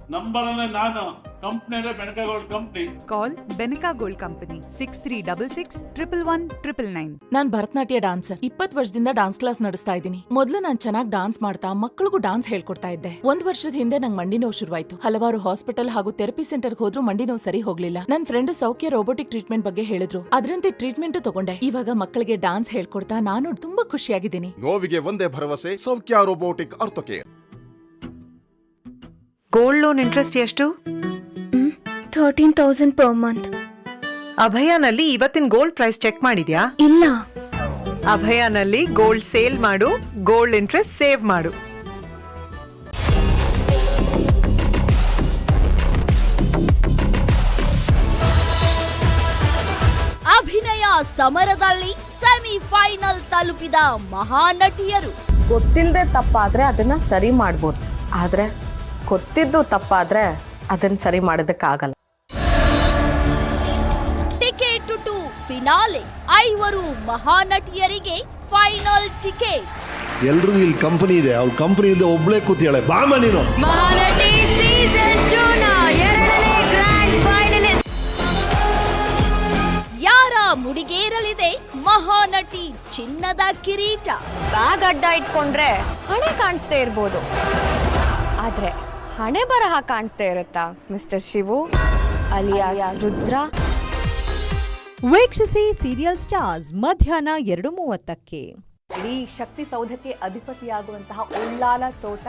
Speaker 3: ನಂಬರ್ ಅಂದ್ರೆ ನಾನು. ಕಂಪ್ನಿ ಅಂದ್ರೆ Benica Gold company
Speaker 4: Call Benica Gold Company 6366 111 999.
Speaker 5: ನಾನ್ ಭರತನಾಟ್ಯ ಡಾನ್ಸರ್ ಇಪ್ಪತ್ ವರ್ಷದಿಂದ ಡಾನ್ಸ್ ಕ್ಲಾಸ್ ನಡೆಸ್ತಾ ಇದ್ದೀನಿ. ಮೊದಲು ನಾನ್ ಚೆನ್ನಾಗಿ ಡಾನ್ಸ್ ಮಾಡ್ತಾ ಮಕ್ಕಳಿಗೂ ಡಾನ್ಸ್ ಹೇಳ್ಕೊಡ್ತಾ ಇದ್ದೆ. ಒಂದ್ ವರ್ಷದ ಹಿಂದೆ ನಂಗೆ ಮಂಡಿ ನೋವು ಶುರುವಾಯ್ತು. ಹಲವಾರು ಹಾಸ್ಪಿಟಲ್ ಹಾಗೂ ಥೆರಪಿ ಸೆಂಟರ್ ಹೋದ್ರೂ ಮಂಡಿ ನೋವು ಸರಿ ಹೋಗ್ಲಿಲ್ಲ. ನನ್ ಫ್ರೆಂಡ್ ಸೌಖ್ಯ ರೋಬೋಟಿಕ್ ಟ್ರೀಟ್ಮೆಂಟ್ ಬಗ್ಗೆ ಹೇಳಿದ್ರು. ಅದರಂತೆ ಟ್ರೀಟ್ಮೆಂಟ್ ತಗೊಂಡೆ. ಇವಾಗ ಮಕ್ಕಳಿಗೆ ಡಾನ್ಸ್ ಹೇಳ್ಕೊಡ್ತಾ ನಾನು ತುಂಬಾ ಖುಷಿಯಾಗಿದ್ದೀನಿ.
Speaker 6: ನೋವಿಗೆ ಒಂದೇ ಭರವಸೆ Saukhya robotic Orthocare
Speaker 4: gold loan interest ಎಷ್ಟು?
Speaker 6: ಥರ್ಟೀನ್ ತೌಸಂಡ್ ಪರ್ ಮಂತ್
Speaker 4: ಅಭಯಾನಲ್ಲಿ ಇವತ್ತಿನ ಗೋಲ್ಡ್ ಪ್ರೈಸ್ ಚೆಕ್ ಮಾಡಿದ್ಯಾ?
Speaker 6: ಇಲ್ಲ.
Speaker 4: ಅಭಯಾನಲ್ಲಿ ಗೋಲ್ಡ್ ಸೇಲ್ ಮಾಡು ಗೋಲ್ಡ್ ಇಂಟ್ರೆಸ್ಟ್ ಸೇವ್ ಮಾಡು.
Speaker 1: ಅಭಿನಯ ಸಮರದಲ್ಲಿ ಸೆಮಿಫೈನಲ್ ತಲುಪಿದ ಮಹಾನಟಿಯರು.
Speaker 7: ಗೊತ್ತಿಲ್ಲದೆ ತಪ್ಪಾದ್ರೆ ಅದನ್ನ ಸರಿ ಮಾಡ್ಬೋದು. ಆದ್ರೆ ಗೊತ್ತಿದ್ದು ತಪ್ಪಾದ್ರೆ ಅದನ್ನ ಸರಿ ಮಾಡೋದಕ್ಕಾಗಲ್ಲ.
Speaker 1: ಟಿಕೆಟ್ ಟು ಫಿನಾಲೆ ಐವರು ಮಹಾನಟಿಯರಿಗೆ ಫೈನಲ್ ಟಿಕೆಟ್.
Speaker 8: ಎಲ್ರಿಗೂ ಇಲ್ಲಿ ಕಂಪನಿ ಇದೆ. ಅವ್ರ ಕಂಪನಿ ಇಲ್ಲದೆ ಒಬ್ಳೆ ಕೂತಿಯಾಳೆ ಬಾಮ ನೀನು.
Speaker 1: ಮಹಾನಟಿ ಸೀಸನ್ ಟೂನ ಎರಡನೇ ಗ್ರ್ಯಾಂಡ್ ಫೈನಲಿಸ್ಟ್ ಯಾರ ಮುಡಿಗೇರಲಿದೆ ಮಹಾನಟಿ ಚಿನ್ನದ ಕಿರೀಟ?
Speaker 6: ಬ್ಯಾಗ್ ಅಡ್ಡ ಇಟ್ಕೊಂಡ್ರೆ ಹಣೆ ಕಾಣಿಸ್ದೇ ಇರ್ಬೋದು. ಆದ್ರೆ ಹಣೆ ಬರಹ ಕಾಣಿಸ್ದೇ ಇರುತ್ತಾ ಮಿಸ್ಟರ್ ಶಿವು? ಅಲಿಯಾಸ್ ರುದ್ರ?
Speaker 9: ವೀಕ್ಷಿಸಿ ಸೀರಿಯಲ್ ಸ್ಟಾರ್ಸ್ ಮಧ್ಯಾಹ್ನ ಎರಡು ಮೂವತ್ತಕ್ಕೆ.
Speaker 7: ಇಡೀ ಶಕ್ತಿ ಸೌಧಕ್ಕೆ ಅಧಿಪತಿಯಾಗುವಂತಹ ಉಳ್ಳಾಲ ತೋಟ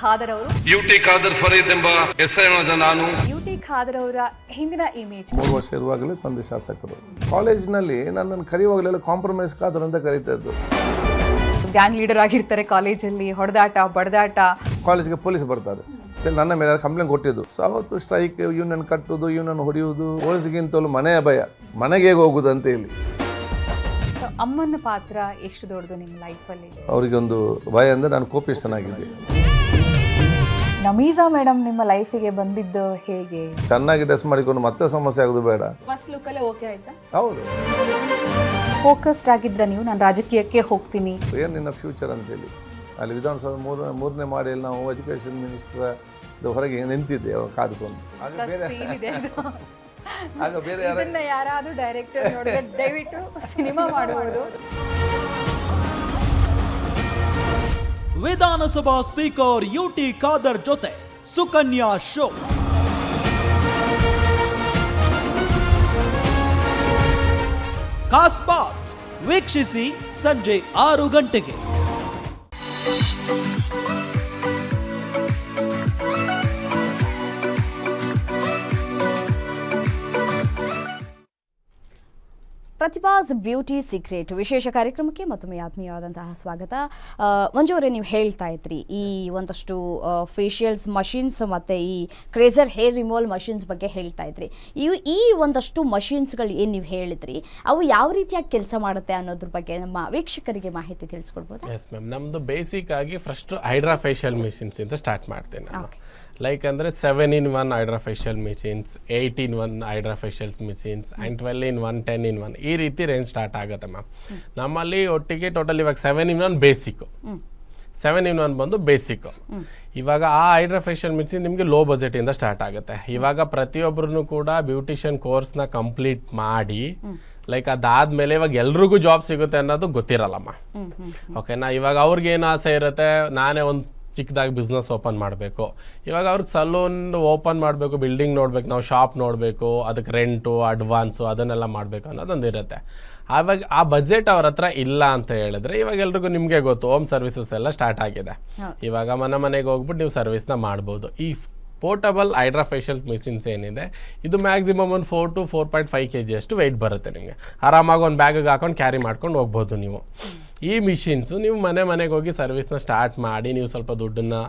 Speaker 7: ಖಾದರ್ ಅವರು.
Speaker 10: ಯು ಟಿ ಖಾದರ್ ಫರೀದ್ ಎಂಬ ಹೆಸರಿನದ ನಾನು.
Speaker 7: ಯು ಟಿ ಖಾದರ್ ಅವರ ಹಿಂದಿನ ಇಮೇಜ್
Speaker 11: ಮೂರು ವರ್ಷ ಇರುವಾಗಲೇ ತಂದೆ ಶಾಸಕರು. ಕಾಲೇಜ್ನಲ್ಲಿ ನನ್ನನ್ನು ಕರೆಯುವಾಗಲೆಲ್ಲ ಕಾಂಪ್ರಮೈಸ್ ಖಾದರ್ ಅಂತ ಕರೀತಾ ಇದ್ದು
Speaker 7: ಗ್ಯಾಂಗ್ ಲೀಡರ್ ಆಗಿರ್ತಾರೆ ಕಾಲೇಜಲ್ಲಿ ಹೊಡೆದಾಟ ಬಡದಾಟ.
Speaker 11: ಕಾಲೇಜ್ಗೆ ಪೊಲೀಸ್ ಬರ್ತಾರೆ. ಮತ್ತೆ ನನ್ನ ಮೇಲೆ ಕಂಪ್ಲೇಂಟ್ ಕೊಟ್ಟಿದ್ದು. ಸೊ ಅವತ್ತು ಸ್ಟ್ರೈಕ್ ಯೂನಿಯನ್ ಕಟ್ಟುದು ಯೂನಿಯನ್ ಹೊಡೆಯುವುದು ಪೊಲೀಸ್ಗಿಂತಲೂ ಮನೆಯ ಭಯ. ಮನೆಗೆ ಹೇಗೆ ಹೋಗುದು ಅಂತ ಹೇಳಿ
Speaker 7: ಅಮ್ಮನ ಪಾತ್ರ ಎಷ್ಟು ದೊಡ್ಡದು ನಿಮ್ಮ ಲೈಫಲ್ಲಿ
Speaker 11: ಅವರಿಗೆ ಒಂದು ಭಯ ಅಂದರೆ ನಾನು ಕೋಪಿಷ್ಟನಾಗಿದ್ದೆ
Speaker 7: ನಮೀಸಾ ಮೇಡಮ್ ನಿಮ್ಮ ಲೈಫಿಗೆ ಬಂದಿದ್ದು ಹೇಗೆ?
Speaker 11: ಚೆನ್ನಾಗಿ ಡ್ರೆಸ್ ಮಾಡಿಕೊಂಡು ಮತ್ತೆ ಸಮಸ್ಯೆ ಆಗೋದು ಬೇಡ.
Speaker 7: ಫಸ್ಟ್ ಲುಕ್ಕಲ್ಲೇ ಓಕೆ ಆಯ್ತಾ?
Speaker 11: ಹೌದು.
Speaker 7: ಫೋಕಸ್ಡ್ ಆಗಿದ್ರ ನೀವು ನಾನು ರಾಜಕೀಯಕ್ಕೆ ಹೋಗ್ತೀನಿ.
Speaker 11: ಏನು ನಿನ್ನ ಫ್ಯೂಚರ್ ಅಂತೇಳಿ? ಅಲ್ಲಿ ವಿಧಾನಸೌಧ ಮೂರನೇ ಮೂರನೇ ಮಾಡಿಯಲ್ಲಿ ನಾವು ಎಜುಕೇಶನ್ ಮಿನಿಸ್ಟರ್ ಹೊರಗೆ ನಿಂತಿದ್ದೆ ಅವಾಗ ಕಾದುಕೊಂಡು ಆಗ ಬೇರೆ ಆಗ ಬೇರೆ ಯಾರ
Speaker 7: ಇದನ್ನ ಯಾರಾದ್ರೂ ಡೈರೆಕ್ಟರ್ ನೋಡಿದ್ರೆ ದಯವಿಟ್ಟು ಸಿನಿಮಾ ಮಾಡಬಹುದು
Speaker 12: ವಿಧಾನಸಭಾ ಸ್ಪೀಕರ್ ಯು ಟಿ ಖಾದರ್ ಜೊತೆ ಸುಕನ್ಯಾ ಶೋ. ಕಾಸ್ಪಾತ್ ಬಾತ್ ವೀಕ್ಷಿಸಿ ಸಂಜೆ ಆರು ಗಂಟೆಗೆ.
Speaker 1: ಪ್ರತಿಭಾಸ್ ಬ್ಯೂಟಿ ಸೀಕ್ರೆಟ್ ವಿಶೇಷ ಕಾರ್ಯಕ್ರಮಕ್ಕೆ ಮತ್ತೊಮ್ಮೆ ಆತ್ಮೀಯವಾದಂತಹ ಸ್ವಾಗತ. ಆ, ಮಂಜು ಅವರೇ ನೀವು ಹೇಳ್ತಾ ಇದ್ರಿ ಈ ಒಂದಷ್ಟು ಫೇಶಿಯಲ್ಸ್ ಮಷಿನ್ಸ್ ಮತ್ತು ಈ ಕ್ರೇಸರ್ ಹೇರ್ ರಿಮೂವಲ್ ಮಷಿನ್ಸ್ ಬಗ್ಗೆ ಹೇಳ್ತಾ ಇದ್ರಿ. ಇವು ಈ ಒಂದಷ್ಟು ಮಷಿನ್ಸ್ಗಳು ಏನು ನೀವು ಹೇಳಿದ್ರಿ ಅವು ಯಾವ ರೀತಿಯಾಗಿ ಕೆಲಸ ಮಾಡುತ್ತೆ ಅನ್ನೋದ್ರ ಬಗ್ಗೆ ನಮ್ಮ ವೀಕ್ಷಕರಿಗೆ ಮಾಹಿತಿ ತಿಳಿಸ್ಕೊಡ್ಬೋದು?
Speaker 2: ಎಸ್ ಮ್ಯಾಮ್ ನಮ್ಮದು ಬೇಸಿಕ್ ಆಗಿ ಫಸ್ಟ್ ಹೈಡ್ರಾ ಫೇಶಿಯಲ್ ಮಿಷಿನ್ಸ್ ಇಂದ ಸ್ಟಾರ್ಟ್ ಮಾಡ್ತೇನೆ ನಾನು. ಲೈಕ್ ಅಂದರೆ seven in one hydra facial machines eight in one hydra facial machines and twelve in one ten in one ಈ ರೀತಿ ರೇಂಜ್ ಸ್ಟಾರ್ಟ್ ಆಗುತ್ತೆ ಮ್ಯಾಮ್ ನಮ್ಮಲ್ಲಿ ಒಟ್ಟಿಗೆ ಟೋಟಲ್ ಇವಾಗ seven in one basic seven in one ಬಂದು basic ಇವಾಗ ಆ hydra facial machine ನಿಮಗೆ ಲೋ ಬಜೆಟಿಂದ ಸ್ಟಾರ್ಟ್ ಆಗುತ್ತೆ. ಇವಾಗ ಪ್ರತಿಯೊಬ್ಬರೂ ಕೂಡ ಬ್ಯೂಟಿಷಿಯನ್ ಕೋರ್ಸ್ನ ಕಂಪ್ಲೀಟ್ ಮಾಡಿ ಲೈಕ್ ಅದಾದ್ಮೇಲೆ ಇವಾಗ ಎಲ್ರಿಗೂ ಜಾಬ್ ಸಿಗುತ್ತೆ ಅನ್ನೋದು ಗೊತ್ತಿರಲ್ಲಮ್ಮ ಓಕೆನಾ ಇವಾಗ ಅವ್ರಿಗೇನು ಆಸೆ ಇರುತ್ತೆ ನಾನೇ ಒಂದು ಚಿಕ್ಕದಾಗಿ ಬಿಸ್ನೆಸ್ ಓಪನ್ ಮಾಡಬೇಕು. ಇವಾಗ ಅವ್ರಿಗೆ ಸಲೂನ್ ಓಪನ್ ಮಾಡಬೇಕು ಬಿಲ್ಡಿಂಗ್ ನೋಡಬೇಕು ನಾವು ಶಾಪ್ ನೋಡಬೇಕು ಅದಕ್ಕೆ ರೆಂಟು ಅಡ್ವಾನ್ಸು ಅದನ್ನೆಲ್ಲ ಮಾಡಬೇಕು ಅನ್ನೋದೊಂದು ಇರುತ್ತೆ. ಆವಾಗ ಆ ಬಜೆಟ್ ಅವ್ರ ಹತ್ರ ಇಲ್ಲ ಅಂತ ಹೇಳಿದ್ರೆ ಇವಾಗ ಎಲ್ರಿಗೂ ನಿಮಗೆ ಗೊತ್ತು ಹೋಮ್ ಸರ್ವಿಸಸ್ ಎಲ್ಲ ಸ್ಟಾರ್ಟ್ ಆಗಿದೆ. ಇವಾಗ ಮನೆ ಮನೆಗೆ ಹೋಗ್ಬಿಟ್ಟು ನೀವು ಸರ್ವಿಸ್ನ ಮಾಡ್ಬೋದು. ಈ ಪೋರ್ಟಬಲ್ ಹೈಡ್ರಾ ಫೇಶಿಯಲ್ ಮಿಷಿನ್ಸ್ ಏನಿದೆ ಇದು ಮ್ಯಾಕ್ಸಿಮಮ್ ಒಂದು four to four point five K G ಅಷ್ಟು ವೆಯ್ಟ್ ಬರುತ್ತೆ ನಿಮಗೆ. ಆರಾಮಾಗಿ ಒಂದು ಬ್ಯಾಗಿಗೆ ಹಾಕೊಂಡು ಕ್ಯಾರಿ ಮಾಡ್ಕೊಂಡು ಹೋಗ್ಬೋದು ನೀವು. ಈ ಮಿಷಿನ್ಸು ನೀವು ಮನೆ ಮನೆಗೆ ಹೋಗಿ ಸರ್ವಿಸ್ನ ಸ್ಟಾರ್ಟ್ ಮಾಡಿ ನೀವು ಸ್ವಲ್ಪ ದುಡ್ಡನ್ನು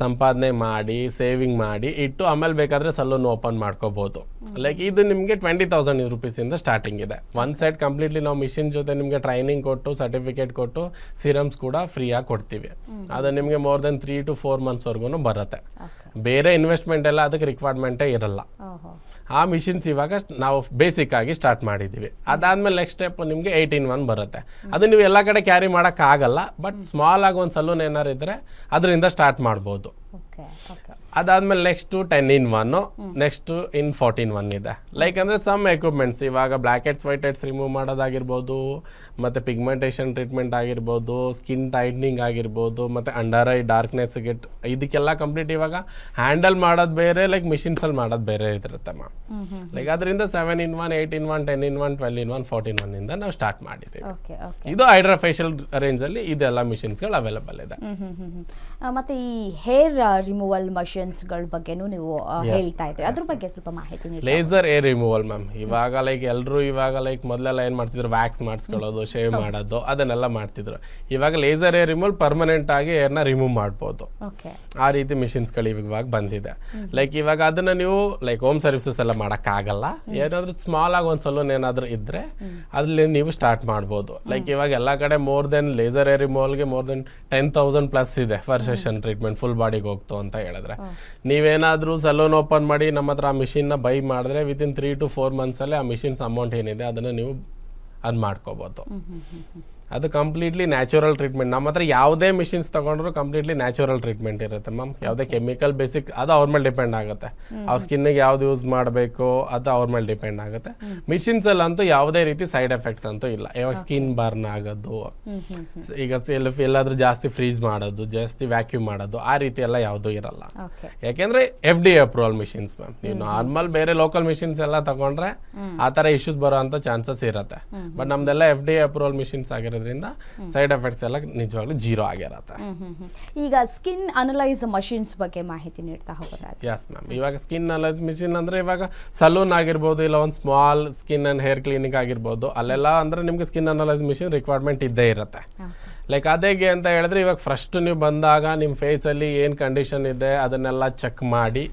Speaker 2: ಸಂಪಾದನೆ ಮಾಡಿ ಸೇವಿಂಗ್ ಮಾಡಿ ಇಟ್ಟು ಆಮೇಲೆ ಬೇಕಾದರೆ ಸಲೂನ್ ಓಪನ್ ಮಾಡ್ಕೋಬೋದು. ಲೈಕ್ ಇದು ನಿಮಗೆ ಟ್ವೆಂಟಿ ತೌಸಂಡ್ ರುಪೀಸಿಂದ ಸ್ಟಾರ್ಟಿಂಗ್ ಇದೆ. ಒನ್ ಸೈಡ್ ಕಂಪ್ಲೀಟ್ಲಿ ನಾವು ಮಿಷಿನ್ ಜೊತೆ ನಿಮಗೆ ಟ್ರೈನಿಂಗ್ ಕೊಟ್ಟು ಸರ್ಟಿಫಿಕೇಟ್ ಕೊಟ್ಟು ಸಿರಮ್ಸ್ ಕೂಡ ಫ್ರೀಯಾಗಿ ಕೊಡ್ತೀವಿ. ಅದು ನಿಮಗೆ more than three to four ಮಂತ್ಸ್ವರೆಗೂ ಬರುತ್ತೆ. ಬೇರೆ ಇನ್ವೆಸ್ಟ್ಮೆಂಟ್ ಎಲ್ಲ ಅದಕ್ಕೆ ರಿಕ್ವೈರ್ಮೆಂಟೇ ಇರಲ್ಲ. ಆ ಮಿಷಿನ್ಸ್ ಇವಾಗ ನಾವು ಬೇಸಿಕ್ ಆಗಿ ಸ್ಟಾರ್ಟ್ ಮಾಡಿದ್ದೀವಿ. ಅದಾದ್ಮೇಲೆ ನೆಕ್ಸ್ಟ್ ಸ್ಟೆಪ್ ನಿಮಗೆ ಏಯ್ಟೀನ್ ಒನ್ ಬರುತ್ತೆ. ಅದು ನೀವು ಎಲ್ಲ ಕಡೆ ಕ್ಯಾರಿ ಮಾಡೋಕ್ಕಾಗಲ್ಲ ಬಟ್ ಸ್ಮಾಲ್ ಆಗಿ ಒಂದು ಸಲೂನ್ ಏನಾರು ಇದ್ದರೆ ಅದರಿಂದ ಸ್ಟಾರ್ಟ್ ಮಾಡ್ಬೋದು. ಅದಾದ್ಮೇಲೆ next ten in one next in fourteen one ಇದೆ. ಲೈಕ್ ಅಂದರೆ ಸಮ್ ಎಕ್ವಿಪ್ಮೆಂಟ್ಸ್ ಇವಾಗ black heads white heads remove ಮಾಡೋದಾಗಿರ್ಬೋದು ಮತ್ತು ಪಿಗ್ಮೆಂಟೇಷನ್ ಟ್ರೀಟ್ಮೆಂಟ್ ಆಗಿರ್ಬೋದು ಸ್ಕಿನ್ ಟೈಟ್ನಿಂಗ್ ಆಗಿರ್ಬೋದು ಮತ್ತು ಅಂಡರ್ ಐ ಡಾರ್ಕ್ನೆಸ್ ಗೆಟ್ ಇದಕ್ಕೆಲ್ಲ ಕಂಪ್ಲೀಟ್ ಇವಾಗ ಹ್ಯಾಂಡಲ್ ಮಾಡೋದು ಬೇರೆ ಲೈಕ್ ಮಿಷಿನ್ಸಲ್ಲಿ ಮಾಡೋದು ಬೇರೆ ಇದಿರುತ್ತಮ್ಮ. ಮ್ಯಾಮ್ ಲೈಕ್ ಅದರಿಂದ seven in one eight in one ten in one twelve in one fourteen one ಇಂದ ನಾವು ಸ್ಟಾರ್ಟ್ ಮಾಡಿದ್ದೀವಿ. ಇದು ಹೈಡ್ರಾ ಫೇಶಿಯಲ್ ರೇಂಜಲ್ಲಿ ಇದೆಲ್ಲ ಮಿಷಿನ್ಸ್ಗಳು ಅವೈಲಬಲ್ ಇದೆ.
Speaker 1: ಮತ್ತೆ ಈ ಹೇರ್ ರಿಮೂವಲ್ ಮಷಿನ್ಸ್ಗಳ ಬಗ್ಗೆನೂ ನೀವು ಹೇಳ್ತಾ ಇದ್ರಿ ಅದ್ರ ಬಗ್ಗೆ ಸ್ವಲ್ಪ ಮಾಹಿತಿ
Speaker 2: ಲೇಸರ್ ಏರ್ ರಿಮೂವಲ್ ಮ್ಯಾಮ್ ಇವಾಗ ಲೈಕ್ ಎಲ್ಲರೂ ಇವಾಗ ಲೈಕ್ ಮೊದಲೆಲ್ಲ ಏನು ಮಾಡ್ತಿದ್ರು? ವ್ಯಾಕ್ಸ್ ಮಾಡಿಸ್ಕೊಳ್ಳೋದು ಶೇವ್ ಮಾಡೋದು ಅದನ್ನೆಲ್ಲ ಮಾಡ್ತಿದ್ರು. ಇವಾಗ ಲೇಸರ್ ಏರ್ ರಿಮೂವಲ್ ಪರ್ಮನೆಂಟ್ ಆಗಿ ಏರ್ನ ರಿಮೂವ್ ಮಾಡ್ಬೋದು. ಆ ರೀತಿ ಮಿಷಿನ್ಸ್ಗಳು ಇವಾಗ ಬಂದಿದೆ. ಲೈಕ್ ಇವಾಗ ಅದನ್ನ ನೀವು ಲೈಕ್ ಹೋಮ್ ಸರ್ವಿಸಸ್ ಎಲ್ಲ ಮಾಡೋಕ್ಕಾಗಲ್ಲ. ಏನಾದರೂ ಸ್ಮಾಲ್ ಆಗಿ ಒಂದು ಸಲೂನ್ ಏನಾದರೂ ಇದ್ರೆ ಅದ್ರಲ್ಲಿ ನೀವು ಸ್ಟಾರ್ಟ್ ಮಾಡ್ಬೋದು. ಲೈಕ್ ಇವಾಗ ಎಲ್ಲ ಕಡೆ more than laser hair ರಿಮೂವಲ್ಗೆ more than ten thousand plus ಇದೆ ಫರ್ ಸೆಷನ್ ಟ್ರೀಟ್ಮೆಂಟ್ ಫುಲ್ ಬಾಡಿಗೆ ಹೋಗ್ತು ಅಂತ ಹೇಳಿದ್ರೆ. ನೀವೇನಾದರೂ ಸಲೂನ್ ಓಪನ್ ಮಾಡಿ ನಮ್ಮ ಹತ್ರ ಆ ಮಿಷಿನ್ನ ಬೈ ಮಾಡಿದ್ರೆ ವಿತಿನ್ ತ್ರೀ ಟು ಫೋರ್ ಮಂತ್ಸಲ್ಲಿ ಆ ಮಿಷಿನ್ಸ್ ಅಮೌಂಟ್ ಏನಿದೆ ಅದನ್ನು ನೀವು ಅದು ಮಾಡ್ಕೋಬೋದು. ಅದು ಕಂಪ್ಲೀಟ್ಲಿ ನ್ಯಾಚುರಲ್ ಟ್ರೀಟ್ಮೆಂಟ್ ನಮ್ಮ ಹತ್ರ ಯಾವುದೇ ಮಿಷಿನ್ಸ್ ತಗೊಂಡ್ರು ಕಂಪ್ಲೀಟ್ಲಿ ನ್ಯಾಚುರಲ್ ಟ್ರೀಟ್ಮೆಂಟ್ ಇರುತ್ತೆ ಮ್ಯಾಮ್ ಯಾವುದೇ ಕೆಮಿಕಲ್ ಬೇಸಿಕ್ ಅದು ಅವ್ರ ಮೇಲೆ ಡಿಪೆಂಡ್ ಆಗುತ್ತೆ. ಅವ್ರ ಸ್ಕಿನ್ನಿಗೆ ಯಾವ್ದು ಯೂಸ್ ಮಾಡಬೇಕು ಅದು ಅವ್ರ ಮೇಲೆ ಡಿಪೆಂಡ್ ಆಗುತ್ತೆ. ಮಿಷಿನ್ಸ್ ಅಂತೂ ಯಾವುದೇ ರೀತಿ ಸೈಡ್ ಎಫೆಕ್ಟ್ಸ್ ಅಂತೂ ಇಲ್ಲ. ಇವಾಗ ಸ್ಕಿನ್ ಬರ್ನ್ ಆಗೋದು ಈಗ ಎಲ್ಲ ಎಲ್ಲಾದ್ರೂ ಜಾಸ್ತಿ ಫ್ರೀಜ್ ಮಾಡೋದು ಜಾಸ್ತಿ ವ್ಯಾಕ್ಯೂಮ್ ಮಾಡೋದು ಆ ರೀತಿ ಎಲ್ಲ ಯಾವುದೂ ಇರಲ್ಲ. ಯಾಕೆಂದ್ರೆ F D approval machines ma'am ನೀವು ನಾರ್ಮಲ್ ಬೇರೆ ಲೋಕಲ್ ಮಿಷಿನ್ಸ್ ಎಲ್ಲ ತಗೊಂಡ್ರೆ ಆ ಥರ ಇಶ್ಯೂಸ್ ಬರೋ ಅಂತ ಚಾನ್ಸಸ್ ಇರುತ್ತೆ. ಬಟ್ ನಮ್ದೆಲ್ಲ ಎಫ್ ಡಿ ಅಪ್ರೂವಲ್ ಮಿಷಿನ್ಸ್ ಆಗಿರೋದ್ರಿಂದ ಸೈಡ್ ಎಫೆಕ್ಟ್ಸ್ ಎಲ್ಲ ನಿಜವಾಗ್ಲೂ ಜೀರೋ ಆಗಿರತ್ತೆ.
Speaker 1: ಈಗ ಸ್ಕಿನ್ ಅನಲೈಸ್ ಮಷಿನ್ಸ್ ಬಗ್ಗೆ ಮಾಹಿತಿ ನೀಡ್ತಾ ಹೋಗೋದಾದ್ರೆ.
Speaker 2: ಎಸ್ ಮ್ಯಾಮ್ ಇವಾಗ ಸ್ಕಿನ್ ಅನಲೈಸ್ ಮಿಷಿನ್ ಅಂದ್ರೆ ಇವಾಗ ಸಲೂನ್ ಆಗಿರ್ಬೋದು ಇಲ್ಲ ಒಂದು small skin and hair clinic ಆಗಿರ್ಬೋದು ಅಲ್ಲೆಲ್ಲ ಅಂದ್ರೆ ನಿಮ್ಗೆ ಸ್ಕಿನ್ ಅನಲೈಸ್ ಮಿಷಿನ್ ರಿಕ್ವೈರ್ಮೆಂಟ್ ಇದ್ದೇ ಇರುತ್ತೆ. ಲೈಕ್ ಅದೇಗೆ ಅಂತ ಹೇಳಿದ್ರೆ ಇವಾಗ ಫಸ್ಟ್ ನೀವು ಬಂದಾಗ ನಿಮ್ಮ ಫೇಸಲ್ಲಿ ಏನು ಕಂಡೀಷನ್ ಇದೆ ಅದನ್ನೆಲ್ಲ ಚೆಕ್ ಮಾಡಿ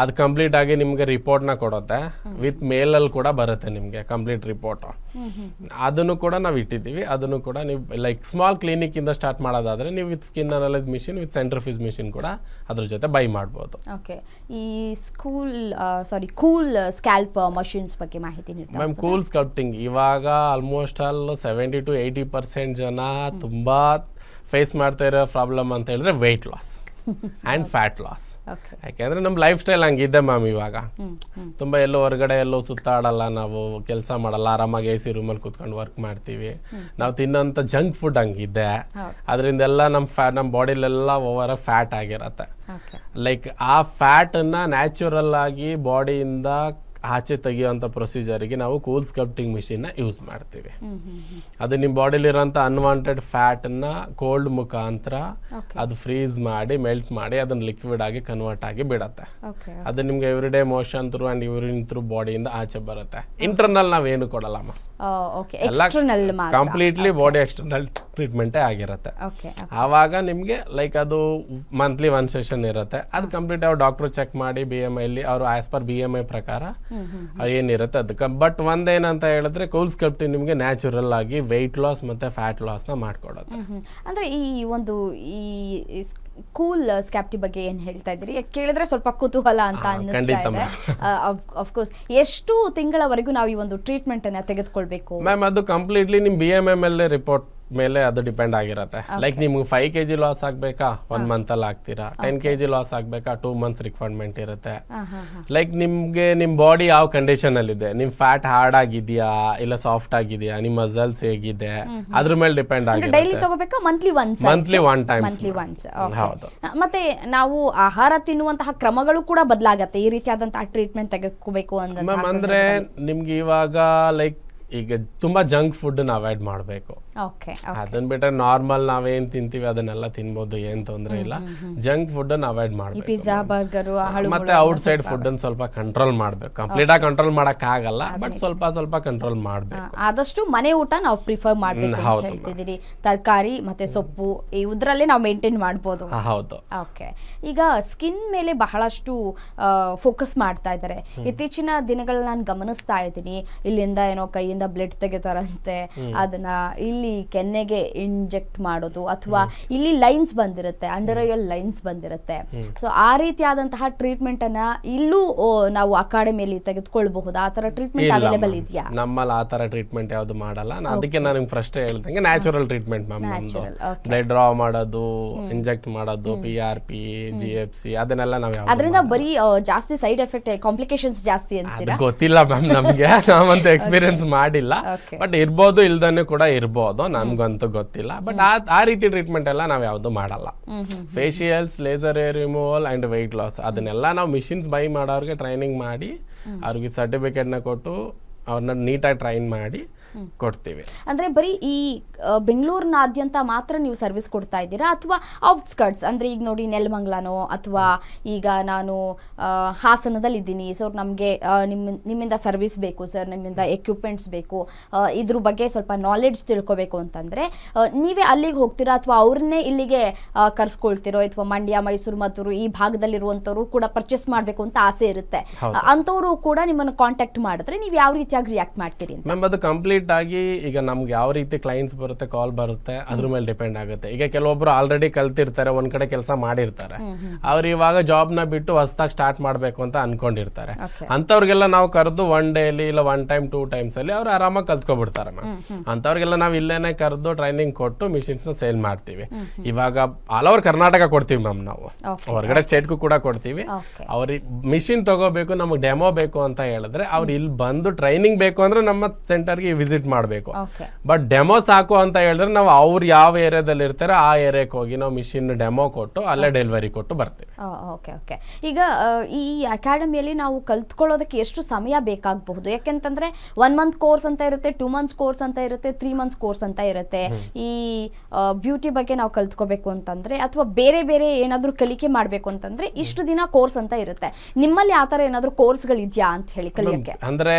Speaker 2: ಅದು ಕಂಪ್ಲೀಟ್ ಆಗಿ ನಿಮಗೆ ರಿಪೋರ್ಟ್ನ ಕೊಡುತ್ತೆ. ವಿತ್ ಮೇಲಲ್ಲಿ ಕೂಡ ಬರುತ್ತೆ ನಿಮಗೆ ಕಂಪ್ಲೀಟ್ ರಿಪೋರ್ಟು ಅದನ್ನು ಕೂಡ ನಾವು ಇಟ್ಟಿದ್ದೀವಿ. ಅದನ್ನು ಕೂಡ ನೀವು ಲೈಕ್ ಸ್ಮಾಲ್ ಕ್ಲಿನಿಕ್ಕಿಂದ ಸ್ಟಾರ್ಟ್ ಮಾಡೋದಾದರೆ ನೀವು with skin analyse machine with centrifuge machine ಕೂಡ ಅದ್ರ ಜೊತೆ ಬೈ ಮಾಡ್ಬೋದು.
Speaker 1: ಓಕೆ ಈ school sorry cool scalp machines ಬಗ್ಗೆ ಮಾಹಿತಿ
Speaker 2: ಮ್ಯಾಮ್ ಕೂಲ್ ಸ್ಕಲ್ಪ್ಟಿಂಗ್ ಇವಾಗ almost all seventy to eighty percent ಜನ ತುಂಬ ಫೇಸ್ ಮಾಡ್ತಾ ಇರೋ ಪ್ರಾಬ್ಲಮ್ ಅಂತ ಹೇಳಿದ್ರೆ weight loss and fat loss ಯಾಕೆಂದರೆ ನಮ್ಮ ಲೈಫ್ ಸ್ಟೈಲ್ ಹಂಗಿದೆ ಮ್ಯಾಮ್ ಇವಾಗ. ತುಂಬ ಎಲ್ಲೋ ಹೊರಗಡೆ ಎಲ್ಲೋ ಸುತ್ತಾಡಲ್ಲ ನಾವು ಕೆಲಸ ಮಾಡಲ್ಲ ಆರಾಮಾಗಿ ಎ ಸಿ ರೂಮಲ್ಲಿ ಕೂತ್ಕೊಂಡು ವರ್ಕ್ ಮಾಡ್ತೀವಿ. ನಾವು ತಿನ್ನೋಂಥ ಜಂಕ್ ಫುಡ್ ಹಂಗಿದೆ. ಅದರಿಂದೆಲ್ಲ ನಮ್ಮ ಫ್ಯಾ ನಮ್ಮ ಬಾಡಿಲೆಲ್ಲ ಓವರ್ ಫ್ಯಾಟ್ ಆಗಿರತ್ತೆ. ಲೈಕ್ ಆ ಫ್ಯಾಟನ್ನು ನ್ಯಾಚುರಲ್ ಆಗಿ ಬಾಡಿಯಿಂದ ಆಚೆ ತೆಗೆಯುವಂಥ ಪ್ರೊಸೀಜರಿಗೆ ನಾವು ಕೂಲ್ ಸ್ಕಲ್ಪ್ಟಿಂಗ್ ಮಿಷಿನ್ನ ಯೂಸ್ ಮಾಡ್ತೀವಿ. ಅದು ನಿಮ್ಮ ಬಾಡಿಲಿರೋಂಥ ಅನ್ವಾಂಟೆಡ್ ಫ್ಯಾಟನ್ನ ಕೋಲ್ಡ್ ಮುಖಾಂತರ ಅದು ಫ್ರೀಸ್ ಮಾಡಿ ಮೆಲ್ಟ್ ಮಾಡಿ ಅದನ್ನ ಲಿಕ್ವಿಡ್ ಆಗಿ ಕನ್ವರ್ಟ್ ಆಗಿ ಬಿಡತ್ತೆ. ಅದು ನಿಮ್ಗೆ everyday motion through and urine through ಬಾಡಿಯಿಂದ ಆಚೆ ಬರುತ್ತೆ. ಇಂಟರ್ನಲ್ ನಾವೇನು ಕೊಡಲ್ಲಮ್ಮ?
Speaker 1: ಓಕೆ
Speaker 2: ಎಲ್ಲ
Speaker 1: ಎಕ್ಸ್ಟರ್ನಲ್
Speaker 2: ಕಂಪ್ಲೀಟ್ಲಿ ಬಾಡಿ ಎಕ್ಸ್ಟರ್ನಲ್ ಟ್ರೀಟ್ಮೆಂಟೇ ಆಗಿರುತ್ತೆ.
Speaker 1: ಓಕೆ
Speaker 2: ಆವಾಗ ನಿಮಗೆ ಲೈಕ್ ಅದು ಮಂತ್ಲಿ ಒನ್ ಸೆಷನ್ ಇರುತ್ತೆ. ಅದು ಕಂಪ್ಲೀಟ್ ಅವ್ರು ಡಾಕ್ಟ್ರು ಚೆಕ್ ಮಾಡಿ ಬಿ ಎಂ ಐಲಿ ಅವರು as per B M I ಪ್ರಕಾರ ಏನಿರುತ್ತೆ ಅದಕ್ಕೆ ಬಟ್ ಒಂದೇನಂತ ಹೇಳಿದ್ರೆ ಕೂಲ್ ಸ್ಕಲ್ಪ್ಟಿ ನಿಮಗೆ ನ್ಯಾಚುರಲ್ ಆಗಿ ವೆಯ್ಟ್ ಲಾಸ್ ಮತ್ತೆ ಫ್ಯಾಟ್ ಲಾಸ್ನ ಮಾಡ್ಕೊಡುತ್ತೆ.
Speaker 1: ಅಂದ್ರೆ ಈ ಒಂದು ಈ ಕೂಲ್ ಸ್ಕ್ಯಾಪ್ಟಿ ಬಗ್ಗೆ ಏನ್ ಹೇಳ್ತಾ ಇದ್ರಿ ಕೇಳಿದ್ರೆ ಸ್ವಲ್ಪ ಕುತೂಹಲ ಅಂತ
Speaker 2: ಅನಿಸ್ತಾ
Speaker 1: ಇದೆ. ಅಫ್ಕೋರ್ಸ್ ಎಷ್ಟು ತಿಂಗಳವರೆಗೂ ನಾವು ಈ ಒಂದು ಟ್ರೀಟ್ಮೆಂಟ್ ಅನ್ನ ತೆಗೆದುಕೊಳ್ಬೇಕು?
Speaker 2: ಮ್ಯಾಮ್ ಅದು ಕಂಪ್ಲೀಟ್ಲಿ ನಿಮ್ B M M L report ಮೇಲೆ ಅದು ಡಿಪೆಂಡ್ ಆಗಿರುತ್ತೆ. ಲೈಕ್ ನಿಮ್ಗೆ ಫೈವ್ ಕೆ ಜಿ ಲಾಸ್ ಆಗ್ಬೇಕಾ? ಒನ್ ಮಂತ್ ಅಲ್ಲಿ ಆಗ್ತೀರಾ? ಟೆನ್ ಕೆ ಜಿ ಲಾಸ್ ಆಗ್ಬೇಕಾ? ಟೂ ಮಂತ್ಸ್ ರಿಕ್ವೈರ್ಮೆಂಟ್ ಇರುತ್ತೆ. ಲೈಕ್ ನಿಮ್ಗೆ ನಿಮ್ ಬಾಡಿ ಯಾವ ಕಂಡೀಷನ್ ಅಲ್ಲಿ ಇದೆ? ನಿಮ್ ಫ್ಯಾಟ್ ಹಾರ್ಡ್ ಆಗಿದೆಯಾ? ಇಲ್ಲ ಸಾಫ್ಟ್ ಆಗಿದೆಯಾ? ನಿಮ್ ಮಸಲ್ಸ್ ಹೇಗಿದೆ? ಅದ್ರ ಮೇಲೆ ಡಿಪೆಂಡ್
Speaker 1: ಡೈಲಿ ತಗೋಬೇಕಾ? Monthly once
Speaker 2: monthly one time
Speaker 1: monthly once
Speaker 2: ಹೌದು.
Speaker 1: ಮತ್ತೆ ನಾವು ಆಹಾರ ತಿನ್ನುವಂತಹ ಕ್ರಮಗಳು ಕೂಡ ಬದಲಾಗತ್ತೆ. ಈ ರೀತಿಯಾದಂತಹ ಟ್ರೀಟ್ಮೆಂಟ್ ತೆಗೆದುಕೋಬೇಕು
Speaker 2: ಅಂದ್ರೆ ನಿಮ್ಗೆ ಇವಾಗ ಲೈಕ್ ಈಗ ತುಂಬಾ ಜಂಕ್ ಫುಡ್ ಅವಾಯ್ಡ್ ಮಾಡಬೇಕು. ಅದನ್ನ ಬಿಟ್ರೆ ನಾರ್ಮಲ್ ನಾವೇನ್ ತಿಂತೀವಿ ಅದನ್ನೆಲ್ಲ ತಿನ್ಬೋದು ಏನ್ ತೊಂದ್ರೆ ಇಲ್ಲ. ಜಂಕ್ ಫುಡ್ ಅನ್ನ ಅವಾಯ್ಡ್ ಮಾಡಬೇಕು.
Speaker 1: ಪಿಜ್ಜಾ ಬರ್ಗರ್
Speaker 2: ಮತ್ತೆ ಔಟ್ ಸೈಡ್ ಫುಡ್ ಅನ್ನ ಸ್ವಲ್ಪ ಕಂಟ್ರೋಲ್ ಮಾಡಬೇಕು. ಕಂಪ್ಲೀಟ್ ಆಗಿ ಕಂಟ್ರೋಲ್ ಮಾಡಕ್ ಆಗಲ್ಲ ಬಟ್ ಸ್ವಲ್ಪ ಸ್ವಲ್ಪ ಕಂಟ್ರೋಲ್ ಮಾಡಬೇಕು.
Speaker 1: ಆದಷ್ಟು ಮನೆ ಊಟ ನಾವು ಪ್ರಿಫರ್ ಮಾಡಬೇಕು ಅಂತ ಹೇಳ್ತಿದ್ದೀರಿ. ತರಕಾರಿ ಮತ್ತೆ ಸೊಪ್ಪು ಇದ್ರಲ್ಲೇ ನಾವು ಮೇಂಟೈನ್ ಮಾಡ್ಬೋದು.
Speaker 2: ಹೌದು.
Speaker 1: ಓಕೆ ಈಗ ಸ್ಕಿನ್ ಮೇಲೆ ಬಹಳಷ್ಟು ಫೋಕಸ್ ಮಾಡ್ತಾ ಇದ್ದಾರೆ. ಇತ್ತೀಚಿನ ದಿನಗಳಲ್ಲಿ ನಾನು ಗಮನಿಸ್ತಾ ಇದ್ದೀನಿ. ಇಲ್ಲಿಂದ ಏನೋ ಕೈಯಿಂದ ಬ್ಲಡ್ ತೆಗಿತಾರಂತೆ ಅದನ್ನ ಇಲ್ಲಿ ಕೆನ್ನೆಗೆ ಇಂಜೆಕ್ಟ್ ಮಾಡೋದು ಅಥವಾ ಇಲ್ಲಿ ಲೈನ್ಸ್ ಬಂದಿರುತ್ತೆ ಅಂಡರ್ ಲೈನ್ಸ್ ಬಂದಿರುತ್ತೆ. ಸೊ ಆ ರೀತಿಯಾದಂತಹ ಟ್ರೀಟ್ಮೆಂಟ್ ಅನ್ನ ಇಲ್ಲೂ ನಾವು ಅಕಾಡೆಮಿಯಲ್ಲಿ ತೆಗೆದುಕೊಳ್ಬಹುದು. ಆ ತರ ಟ್ರೀಟ್ಮೆಂಟ್ ಅವೈಲೇಬಲ್. ಇದೆಯಾ?
Speaker 2: ನಮ್ಮಲ್ಲಿ ಆ ತರ ಟ್ರೀಟ್ಮೆಂಟ್ ಯಾವ್ದು ಮಾಡಲ್ಲ. ಅದಕ್ಕೆ ನಾನು ನಿಮ್ಗೆ ಫಸ್ಟ್ ಹೇಳ್ದಂಗೆ ನ್ಯಾಚುರಲ್ ಟ್ರೀಟ್ಮೆಂಟ್ ಮ್ಯಾಮ್ ನಮ್ದು. ಬ್ಲಡ್ ಡ್ರಾ ಮಾಡೋದು ಇಂಜೆಕ್ಟ್ ಮಾಡೋದು P R P G F C ಅದನ್ನೆಲ್ಲ ನಾವು
Speaker 1: ಅದರಿಂದ ಬರೀ ಜಾಸ್ತಿ ಸೈಡ್ ಎಫೆಕ್ಟ್ ಕಾಂಪ್ಲಿಕೇಶನ್ಸ್ ಜಾಸ್ತಿ ಅಂತ
Speaker 2: ಗೊತ್ತಿಲ್ಲ ಮ್ಯಾಮ್ ನಮ್ಗೆ. ನಾವಂತ ಎಕ್ಸ್ಪೀರಿಯನ್ಸ್ ಮಾಡಿಲ್ಲ. ಬಟ್ ಇರ್ಬೋದು ಇಲ್ದನ್ನು ಕೂಡ ಇರ್ಬೋದು ನಮ್ಗಂತೂ ಗೊತ್ತಿಲ್ಲ. ಬಟ್ ಆ ಆ ರೀತಿ ಟ್ರೀಟ್ಮೆಂಟ್ ಎಲ್ಲ ನಾವ್ ಯಾವ್ದು ಮಾಡಲ್ಲ. Facials laser hair removal and weight loss ಅದನ್ನೆಲ್ಲ ನಾವು ಮಿಷಿನ್ಸ್ ಬೈ ಮಾಡೋರಿಗೆ ಟ್ರೈನಿಂಗ್ ಮಾಡಿ ಅವ್ರಿಗೆ ಸರ್ಟಿಫಿಕೇಟ್ನ ಕೊಟ್ಟು ಅವ್ರನ್ನ ನೀಟಾಗಿ ಟ್ರೈನ್ ಮಾಡಿ ಕೊಡ್ತೀವಿ.
Speaker 1: ಅಂದ್ರೆ ಬರೀ ಈ ಬೆಂಗಳೂರಿನಾದ್ಯಂತ ಮಾತ್ರ ನೀವು ಸರ್ವಿಸ್ ಕೊಡ್ತಾ ಇದ್ದೀರಾ? ಅಥವಾ ಔಟ್ಸ್ಕರ್ಟ್ಸ್ ಅಂದ್ರೆ ಈಗ ನೋಡಿ ನೆಲಮಂಗ್ಲನೋ ಅಥವಾ ಈಗ ನಾನು ಹಾಸನದಲ್ಲಿ ಇದ್ದೀನಿ ಸೊ ನಮಗೆ ನಿಮ್ಮ ನಿಮ್ಮಿಂದ ಸರ್ವಿಸ್ ಬೇಕು ಸರ್ ನಿಮ್ಮಿಂದ ಎಕ್ವಿಪ್ಮೆಂಟ್ಸ್ ಬೇಕು. ಇದ್ರ ಬಗ್ಗೆ ಸ್ವಲ್ಪ ನಾಲೆಡ್ಜ್ ತಿಳ್ಕೊಬೇಕು ಅಂತಂದ್ರೆ ನೀವೇ ಅಲ್ಲಿಗೆ ಹೋಗ್ತೀರಾ? ಅಥವಾ ಅವ್ರನ್ನೇ ಇಲ್ಲಿಗೆ ಕರ್ಸ್ಕೊಳ್ತಿರೋ? ಅಥವಾ ಮಂಡ್ಯ ಮೈಸೂರು ಮದ್ದೂರು ಈ ಭಾಗದಲ್ಲಿರುವಂಥವ್ರು ಕೂಡ ಪರ್ಚೇಸ್ ಮಾಡಬೇಕು ಅಂತ ಆಸೆ ಇರುತ್ತೆ. ಅಂತವರು ಕೂಡ ನಿಮ್ಮನ್ನು ಕಾಂಟ್ಯಾಕ್ಟ್ ಮಾಡಿದ್ರೆ ನೀವು ಯಾವ ರೀತಿಯಾಗಿ ರಿಯಾಕ್ಟ್ ಮಾಡ್ತೀರಿ
Speaker 2: ಅದು ಕಂಪ್ಲೀಟ್ ಆಗಿ ಈಗ ನಮ್ಗೆ ಯಾವ ರೀತಿ ಕ್ಲೈಂಟ್ಸ್ ಬರುತ್ತೆ ಕಾಲ್ ಬರುತ್ತೆ ಅದ್ರ ಮೇಲೆ ಡಿಪೆಂಡ್ ಆಗುತ್ತೆ. ಈಗ ಕೆಲವೊಬ್ರು ಆಲ್ರೆಡಿ ಕಲ್ತಿರ್ತಾರೆ ಒಂದ್ ಕಡೆ ಕೆಲಸ ಮಾಡಿರ್ತಾರೆ. ಅವ್ರು ಇವಾಗ ಜಾಬ್ನ ಬಿಟ್ಟು ಹೊಸದಾಗಿ ಸ್ಟಾರ್ಟ್ ಮಾಡಬೇಕು ಅಂತ ಅನ್ಕೊಂಡಿರ್ತಾರೆ.
Speaker 1: ಅಂತವ್ರಿಗೆಲ್ಲ
Speaker 2: ಅಂಥವ್ರಿಗೆಲ್ಲ ನಾವು ಕರೆದು ಒನ್ ಡೇಲಿ ಇಲ್ಲ ಒನ್ ಟೈಮ್ ಟೂ ಟೈಮ್ಸ್ ಅಲ್ಲಿ ಅವ್ರು ಆರಾಮಾಗಿ ಕಲ್ತ್ಕೊಬಿಡ್ತಾರೆ ಮ್ಯಾಮ್ ಅಂಥವ್ರಿಗೆಲ್ಲ ನಾವು ಇಲ್ಲೇನೆ ಕರೆದು ಟ್ರೈನಿಂಗ್ ಕೊಟ್ಟು ಮಿಷಿನ್ಸ್ನ ಸೇಲ್ ಮಾಡ್ತೀವಿ. ಇವಾಗ ಆಲ್ ಓವರ್ ಕರ್ನಾಟಕ ಕೊಡ್ತೀವಿ ಮ್ಯಾಮ್ ನಾವು. ಹೊರಗಡೆ ಸ್ಟೇಟ್ಗೂ ಕೂಡ ಕೊಡ್ತೀವಿ. ಅವ್ರಿಗೆ ಮಿಷಿನ್ ತಗೋಬೇಕು ನಮಗೆ ಡೆಮೋ ಬೇಕು ಅಂತ ಹೇಳಿದ್ರೆ ಅವ್ರು ಇಲ್ಲಿ ಬಂದು ಟ್ರೈನಿಂಗ್ ಬೇಕು ಅಂದ್ರೆ ನಮ್ಮ ಸೆಂಟರ್ಗೆ ವಿಸಿಟ್ ಮಾಡಬೇಕು.
Speaker 1: ಓಕೆ
Speaker 2: ಬಟ್ ಡೆಮೋ ಸಾಕು ಅಂತ ಹೇಳಿದ್ರೆ ನಾವು ಅವ್ರು ಯಾವ ಏರಿಯಾದಲ್ಲಿ ಇರ್ತಾರೆ ಆ ಏರಿಯಾಕ್ಕೆ ಹೋಗಿ ನಾವು ಮಿಷಿನ್ ಡೆಮೋ ಕೊಟ್ಟು ಅಲ್ಲೇ ಡೆಲಿವರಿ ಕೊಟ್ಟು ಬರ್ತೀವಿ.
Speaker 1: ಓಕೆ ಓಕೆ ಈಗ ಈ ಅಕಾಡೆಮಿಯಲ್ಲಿ ನಾವು ಕಲ್ತ್ಕೊಳ್ಳೋದಕ್ಕೆ ಎಷ್ಟು ಸಮಯ ಬೇಕಾಗಬಹುದು? ಯಾಕೆಂತಂದ್ರೆ ಒನ್ ಮಂತ್ ಕೋರ್ಸ್ ಅಂತ ಇರುತ್ತೆ ಟೂ ಮಂತ್ಸ್ ಕೋರ್ಸ್ ಅಂತ ಇರುತ್ತೆ ತ್ರೀ ಮಂತ್ಸ್ ಕೋರ್ಸ್ ಅಂತ ಇರುತ್ತೆ. ಈ ಬ್ಯೂಟಿ ಬಗ್ಗೆ ನಾವು ಕಲ್ತ್ಕೋಬೇಕು ಅಂತಂದ್ರೆ ಅಥವಾ ಬೇರೆ ಬೇರೆ ಏನಾದರೂ ಕಲಿಕೆ ಮಾಡಬೇಕು ಅಂತಂದ್ರೆ ಇಷ್ಟು ದಿನ ಕೋರ್ಸ್ ಅಂತ ಇರುತ್ತೆ. ನಿಮ್ಮಲ್ಲಿ ಆ ಥರ ಏನಾದರೂ ಕೋರ್ಸ್ಗಳಿದ್ಯಾ ಅಂತ ಹೇಳಿ ಕಲಿಯೋಕ್ಕೆ?
Speaker 2: ಅಂದ್ರೆ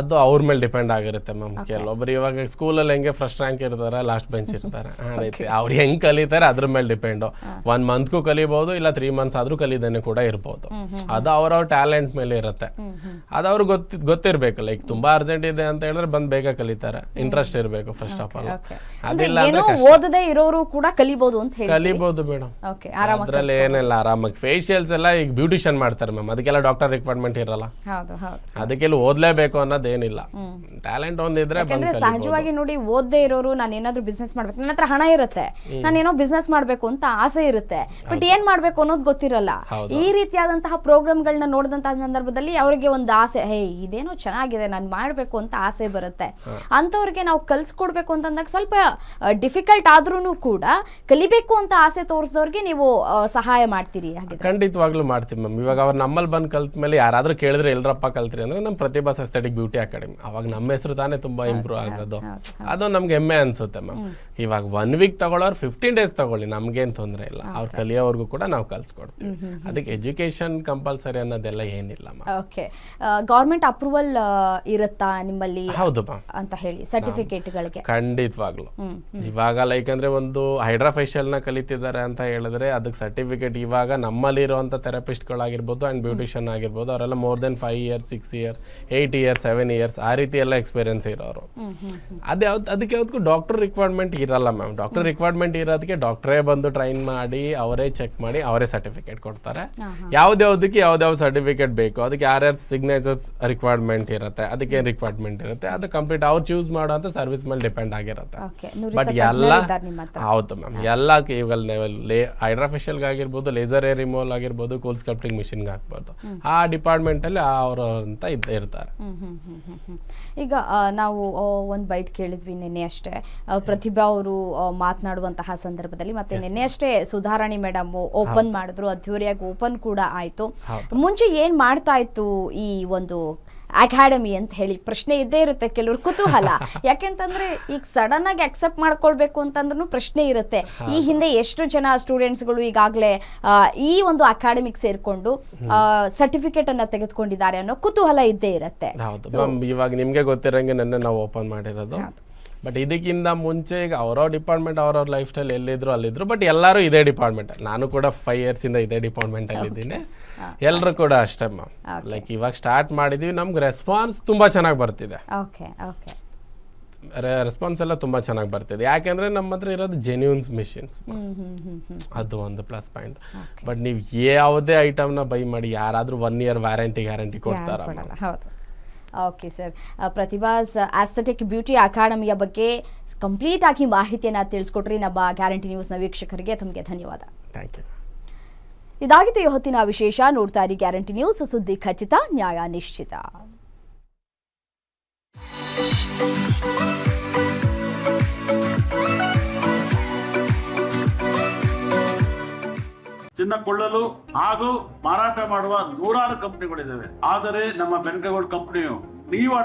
Speaker 2: ಅದು ಅವ್ರ ಮೇಲೆ ಡಿಪೆಂಡ್ ಆಗಿರುತ್ತೆ ಮ್ಯಾಮ್ ಕೆಲವೊಬ್ರು ಇವಾಗ ಸ್ಕೂಲಲ್ಲಿ ಹೆಂಗೆ ಫಸ್ಟ್ ರ್ಯಾಂಕ್ ಇರ್ತಾರೆ ಲಾಸ್ಟ್ ಬೆಂಚ್ ಇರ್ತಾರೆ. ಆ ರೀತಿ. ಅವ್ರು ಹೆಂಗ್ ಕಲಿತಾರೆ ಅದ್ರ ಮೇಲೆ ಡಿಪೆಂಡ್ ಒನ್ ಮಂತ್ಗೂ ಕಲಿಬಹುದು ಇಲ್ಲ ತ್ರೀ ಮಂತ್ಸ್ ಆದ್ರೂ ಕಲಿದೇನೆ ಕೂಡ ಇರ್ಬೋದು. ಅದು ಅವ್ರವ್ರ ಟ್ಯಾಲೆಂಟ್ ಮೇಲೆ ಇರುತ್ತೆ. ಅದು ಅವ್ರಿಗೆ ಗೊತ್ತಿ ಗೊತ್ತಿರ್ಬೇಕು ಲೈಕ್ ತುಂಬಾ ಅರ್ಜೆಂಟ್ ಇದೆ ಅಂತ ಹೇಳಿದ್ರೆ ಬಂದ್ ಬೇಗ ಕಲಿತಾರೆ. ಇಂಟ್ರೆಸ್ಟ್ ಇರಬೇಕು ಫಸ್ಟ್ ಆಫ್ ಆಲ್ ಅದಿಲ್ಲ
Speaker 1: ಏನೋ ಓದದೇ ಇರೋರು ಕೂಡ ಕಲಿಬಹುದು ಅಂತ ಹೇಳಿ
Speaker 2: ಕಲಿಬಹುದು ಮೇಡಮ್ ಅದ್ರಲ್ಲಿ ಏನಿಲ್ಲ ಆರಾಮಾಗಿ. ಫೇಶಿಯಲ್ಸ್ ಎಲ್ಲ ಈಗ ಬ್ಯೂಟಿಷಿಯನ್ ಮಾಡ್ತಾರೆ ಮ್ಯಾಮ್ ಅದಕ್ಕೆಲ್ಲ ಡಾಕ್ಟರ್ ರಿಕ್ವೈರ್ಮೆಂಟ್ ಇರಲ್ಲ. ಅದಕ್ಕೆಲ್ಲ ಓದ್ಲೇಬೇಕು ಅನ್ನೋದೇನಿಲ್ಲ. ಟ್ಯಾಲೆಂಟ್ ಒಂದಿದ್ರೆ
Speaker 1: ಯಾಕಂದ್ರೆ ಸಹಜವಾಗಿ ನೋಡಿ ಓದದೇ ಇರೋರು ನಾನು ಏನಾದ್ರೂ ಬಿಸ್ನೆಸ್ ಮಾಡ್ಬೇಕು. ನನ್ನ ಹತ್ರ ಹಣ ಇರುತ್ತೆ. ನಾನು ಏನೋ ಬಿಸ್ನೆಸ್ ಮಾಡ್ಬೇಕು ಅಂತ ಆಸೆ ಇರುತ್ತೆ. ಬಟ್ ಏನ್ ಮಾಡ್ಬೇಕು ಅನ್ನೋದು ಗೊತ್ತಿರಲ್ಲ. ಈ ರೀತಿಯಾದಂತಹ ಪ್ರೋಗ್ರಾಮ್ಗಳನ್ನ ನೋಡಿದಂತಹ ಸಂದರ್ಭದಲ್ಲಿ ಅವರಿಗೆ ಒಂದು ಆಸೆ ಹೇ ಇದೇನೋ ಚೆನ್ನಾಗಿದೆ ನಾನು ಮಾಡ್ಬೇಕು ಅಂತ ಆಸೆ ಬರುತ್ತೆ. ಅಂತವ್ರಿಗೆ ನಾವು ಕಲ್ಸ್ಕೊಡ್ಬೇಕು ಅಂತಂದಾಗ ಸ್ವಲ್ಪ ಡಿಫಿಕಲ್ಟ್ ಆದ್ರೂ ಕೂಡ ಕಲಿಬೇಕು ಅಂತ ಆಸೆ ತೋರಿಸಿದವ್ರಿಗೆ ನೀವು ಸಹಾಯ ಮಾಡ್ತೀರಿ
Speaker 2: ಖಂಡಿತವಾಗ್ಲೂ ಮಾಡ್ತೀವಿ ಮ್ಯಾಮ್. ಇವಾಗ ಅವ್ರು ನಮ್ಮಲ್ಲಿ ಬಂದು ಕಲ್ತ ಮೇಲೆ ಯಾರಾದ್ರೂ ಕೇಳಿದ್ರೆ ಎಲ್ರಪ್ಪ ಕಲ್ತ್ರಿ. ಅಂದ್ರೆ ನಮ್ಮ ಪ್ರತಿಭಾ ಎಸ್ಥೆಟಿಕ್ ಬ್ಯೂಟಿ ಅಕಾಡೆಮಿ. ಅವಾಗ ನಮ್ಮ ಹೆಸರು ತಾನೇ ತುಂಬಾ ಇಂಪ್ರೂವ್ ಆಗೋದು. ಅದು ನಮ್ಗೆ ಹೆಮ್ಮೆ ಅನ್ಸುತ್ತೆ ಮ್ಯಾಮ್ ಇವಾಗ ಒನ್ ವೀಕ್ ತಗೊಳ್ಳೋರು ಫಿಫ್ಟೀನ್ ಡೇಸ್ ತಗೊಳ್ಳಿ ನಮ್ಗೇನ್ ತೊಂದರೆ ಇಲ್ಲ. ಅವ್ರು ಕಲಿಯೋವರೆಗೂ ಕೂಡ ನಾವು ಕಲ್ಸ್ಕೊಡ್ತೀವಿ. ಅದಕ್ಕೆ ಎಜುಕೇಶನ್ ಕಂಪಲ್ಸರಿ ಅನ್ನೋದೆಲ್ಲ ಏನಿಲ್ಲ ಮ್ಯಾಮ್
Speaker 1: ಓಕೆ ಗೌರ್ಮೆಂಟ್ ಅಪ್ರೂವಲ್ ಇರುತ್ತಾ ನಿಮ್ಮಲ್ಲಿ
Speaker 2: ಹೌದು ಮ್ಯಾಮ್
Speaker 1: ಅಂತ ಹೇಳಿ ಸರ್ಟಿಫಿಕೇಟ್ಗಳಿಗೆ
Speaker 2: ಖಂಡಿತವಾಗ್ಲು. ಇವಾಗ ಲೈಕ್ ಅಂದ್ರೆ ಒಂದು ಹೈಡ್ರಾ ಫೇಶಿಯಲ್ನ ಕಲಿತಿದ್ದಾರೆ ಅಂತ ಹೇಳಿದ್ರೆ ಅದಕ್ಕೆ ಸರ್ಟಿಫಿಕೇಟ್ ಇವಾಗ ನಮ್ಮಲ್ಲಿ ಇರುವಂತ ಥೆರಪಿಸ್ಟ್ಗಳಾಗಿರ್ಬೋದು ಅಂಡ್ ಬ್ಯೂಟಿಷಿಯನ್ ಆಗಿರ್ಬೋದು ಅವರೆಲ್ಲ more than five years six year eight years seven years ಆ ರೀತಿ ಎಲ್ಲ ಎಕ್ಸ್ಪೀರಿಯನ್ಸ್ ಇರೋರು. ಅದ್ಯಾವ್ದು ಅದಕ್ಕೆ ಯಾವ್ದಕ್ಕೂ ಡಾಕ್ಟರ್ ರಿಕ್ವೈರ್ಮೆಂಟ್ ಇರಲ್ಲ ಮ್ಯಾಮ್ ಡಾಕ್ಟರ್ ರಿಕ್ವೈರ್ಮೆಂಟ್ ಇರೋದಕ್ಕೆ ಡಾಕ್ಟ್ರೇ ಬಂದು ಟ್ರೈನ್ ಮಾಡಿ ಅವರೇ ಚೆಕ್ ಮಾಡಿ ಅವರೇ ಸರ್ಟಿಫಿಕೇಟ್ ಕೊಡ್ತಾರೆ. ಯಾವ್ದ್ಯಾವ್ದಕ್ಕೆ ಯಾವ್ದಾವ್ದು ಸರ್ಟಿಫಿಕೇಟ್ ಬೇಕು ಅದಕ್ಕೆ ಯಾರ್ಯಾರು ಸಿಗ್ನೇಚರ್ಸ್ ರಿಕ್ವೈರ್ಮೆಂಟ್ ಇರುತ್ತೆ ಅದಕ್ಕೆ ರಿಕ್ವೈರ್ಮೆಂಟ್ ಇರುತ್ತೆ ಅದು ಕಂಪ್ಲೀಟ್ ಅವ್ರು ಚೂಸ್ ಮಾಡೋಂಥ ಸರ್ವಿಸ್ ಮೇಲೆ ಡಿಪೆಂಡ್ ಆಗಿರುತ್ತೆ. ಬಟ್ ಎಲ್ಲ ಹೌದು ಮ್ಯಾಮ್ ಎಲ್ಲ ಇವಾಗ ಲೇ ಆಗಿರ್ಬೋದು ಲೇಸರ್ ಏರ್ ರಿಮೂವಲ್ ಆಗಿರ್ಬೋದು ಕೂಲ್ ಸ್ಕಲ್ಪ್ಟಿಂಗ್ ಮಿಷಿನ್ಗೆ ಹಾಕ್ಬೋದು. ಆ ಡಿಪಾರ್ಟ್ಮೆಂಟಲ್ಲಿ ಅವರು ಅಂತ ಇದ್ದ ಇರ್ತಾರೆ.
Speaker 1: ಈಗ ನಾವು ಒಂದು ಬೈಟ್ ಕೇಳಿದ್ವಿ ನಿನ್ನೆ ಅಷ್ಟೇ. ಪ್ರತಿಭಾ ಅವರು ಮಾತನಾಡುವಂತಹ ಸಂದರ್ಭದಲ್ಲಿ ಮತ್ತೆ ನಿನ್ನೆ ಅಷ್ಟೇ ಸುಧಾರಾಣಿ ಮೇಡಮ್ ಓಪನ್ ಮಾಡಿದ್ರು ಅದ್ಧೂರಿಯಾಗಿ ಓಪನ್ ಕೂಡ ಆಯ್ತು. ಮುಂಚೆ ಏನ್ ಮಾಡ್ತಾ ಇತ್ತು ಈ ಒಂದು ಅಕಾಡೆಮಿ ಅಂತ ಹೇಳಿ ಪ್ರಶ್ನೆ ಇದ್ದೇ ಇರುತ್ತೆ ಕೆಲವ್ರು ಕುತೂಹಲ. ಯಾಕೆಂತಂದ್ರೆ ಈಗ ಸಡನ್ ಆಗಿ ಅಕ್ಸೆಪ್ಟ್ ಮಾಡ್ಕೊಳ್ಬೇಕು ಅಂತಂದ್ರೂ ಪ್ರಶ್ನೆ ಇರುತ್ತೆ. ಈ ಹಿಂದೆ. ಎಷ್ಟು ಜನ ಸ್ಟೂಡೆಂಟ್ಸ್ಗಳು ಈಗಾಗಲೇ ಈ ಒಂದು ಅಕಾಡೆಮಿಗೆ ಸೇರ್ಕೊಂಡು ಸರ್ಟಿಫಿಕೇಟ್ ಅನ್ನ ತೆಗೆದುಕೊಂಡಿದ್ದಾರೆ ಅನ್ನೋ ಕುತೂಹಲ ಇದ್ದೇ ಇರುತ್ತೆ.
Speaker 2: ಇವಾಗ ನಿಮಗೆ ಗೊತ್ತಿರಂಗೆ ನನ್ನ ನಾವು ಓಪನ್ ಮಾಡಿರೋದು. ಬಟ್ ಇದಕ್ಕಿಂತ ಮುಂಚೆ ಈಗ ಅವ್ರವ್ರ ಡಿಪಾರ್ಟ್ಮೆಂಟ್ ಅವ್ರವ್ರ ಲೈಫ್ ಸ್ಟೈಲ್ ಎಲ್ಲಿದ್ರು ಅಲ್ಲಿದ್ರು. ಬಟ್ ಎಲ್ಲರೂ ಇದೇ ಡಿಪಾರ್ಟ್ಮೆಂಟ್ ನಾನು ಕೂಡ ಫೈವ್ ಇಯರ್ಸ್ ಇಂದ ಇದೇ ಡಿಪಾರ್ಟ್ಮೆಂಟ್ ಅಲ್ಲಿ ಇದ್ದೀನಿ. ಎಲ್ಲರೂ ಕೂಡ ಅಷ್ಟೇ ಮ್ಯಾಮ್ ಲೈಕ್ ಇವಾಗ ಸ್ಟಾರ್ಟ್ ಮಾಡಿದೀವಿ. ನಮ್ಗೆ ರೆಸ್ಪಾನ್ಸ್ ತುಂಬಾ ಚೆನ್ನಾಗಿ ಬರ್ತಿದೆ. ರೆಸ್ಪಾನ್ಸ್ ಎಲ್ಲ ತುಂಬಾ ಚೆನ್ನಾಗಿ ಬರ್ತಿದೆ. ಯಾಕೆಂದ್ರೆ ನಮ್ಮ ಹತ್ರ ಇರೋದು ಜೆನ್ಯೂನ್ಸ್ ಮಿಷಿನ್ಸ್ ಅದು ಒಂದು ಪ್ಲಸ್ ಪಾಯಿಂಟ್ ಬಟ್ ನೀವು ಯಾವುದೇ ಐಟಮ್ನ ಬೈ ಮಾಡಿ ಯಾರಾದ್ರೂ ಒನ್ ಇಯರ್ ವ್ಯಾರಂಟಿ ಗ್ಯಾರಂಟಿ ಕೊಡ್ತಾರ
Speaker 1: okay sir Pratibha's aesthetic beauty ಅಕಾಡೆಮಿಯ ಬಗ್ಗೆ ಕಂಪ್ಲೀಟ್ ಆಗಿ ಮಾಹಿತಿಯನ್ನು ತಿಳಿಸ್ಕೊಟ್ರಿ. ನಮ್ಮ ಗ್ಯಾರಂಟಿ ನ್ಯೂಸ್ನ ವೀಕ್ಷಕರಿಗೆ ತಮಗೆ ಧನ್ಯವಾದ.
Speaker 2: ಥ್ಯಾಂಕ್ ಯು
Speaker 1: ಇದಾಗಿತ್ತು ಈ ಹೊತ್ತಿನ ವಿಶೇಷ. ನೋಡ್ತಾ ಇರಿ ಗ್ಯಾರಂಟಿ ನ್ಯೂಸ್ ಸುದ್ದಿ ಖಚಿತ ನ್ಯಾಯ ನಿಶ್ಚಿತ.
Speaker 3: ಚಿನ್ನ ಕೊಳ್ಳಲು ಹಾಗೂ ಮಾರಾಟ ಮಾಡುವ ನೂರಾರು ಕಂಪನಿಗಳಿದ್ದಾವೆ. ಆದರೆ ನಮ್ಮ ಬೆನ್ಕಗೋಲ್ಡ್ ಕಂಪನಿಯು ನೀವು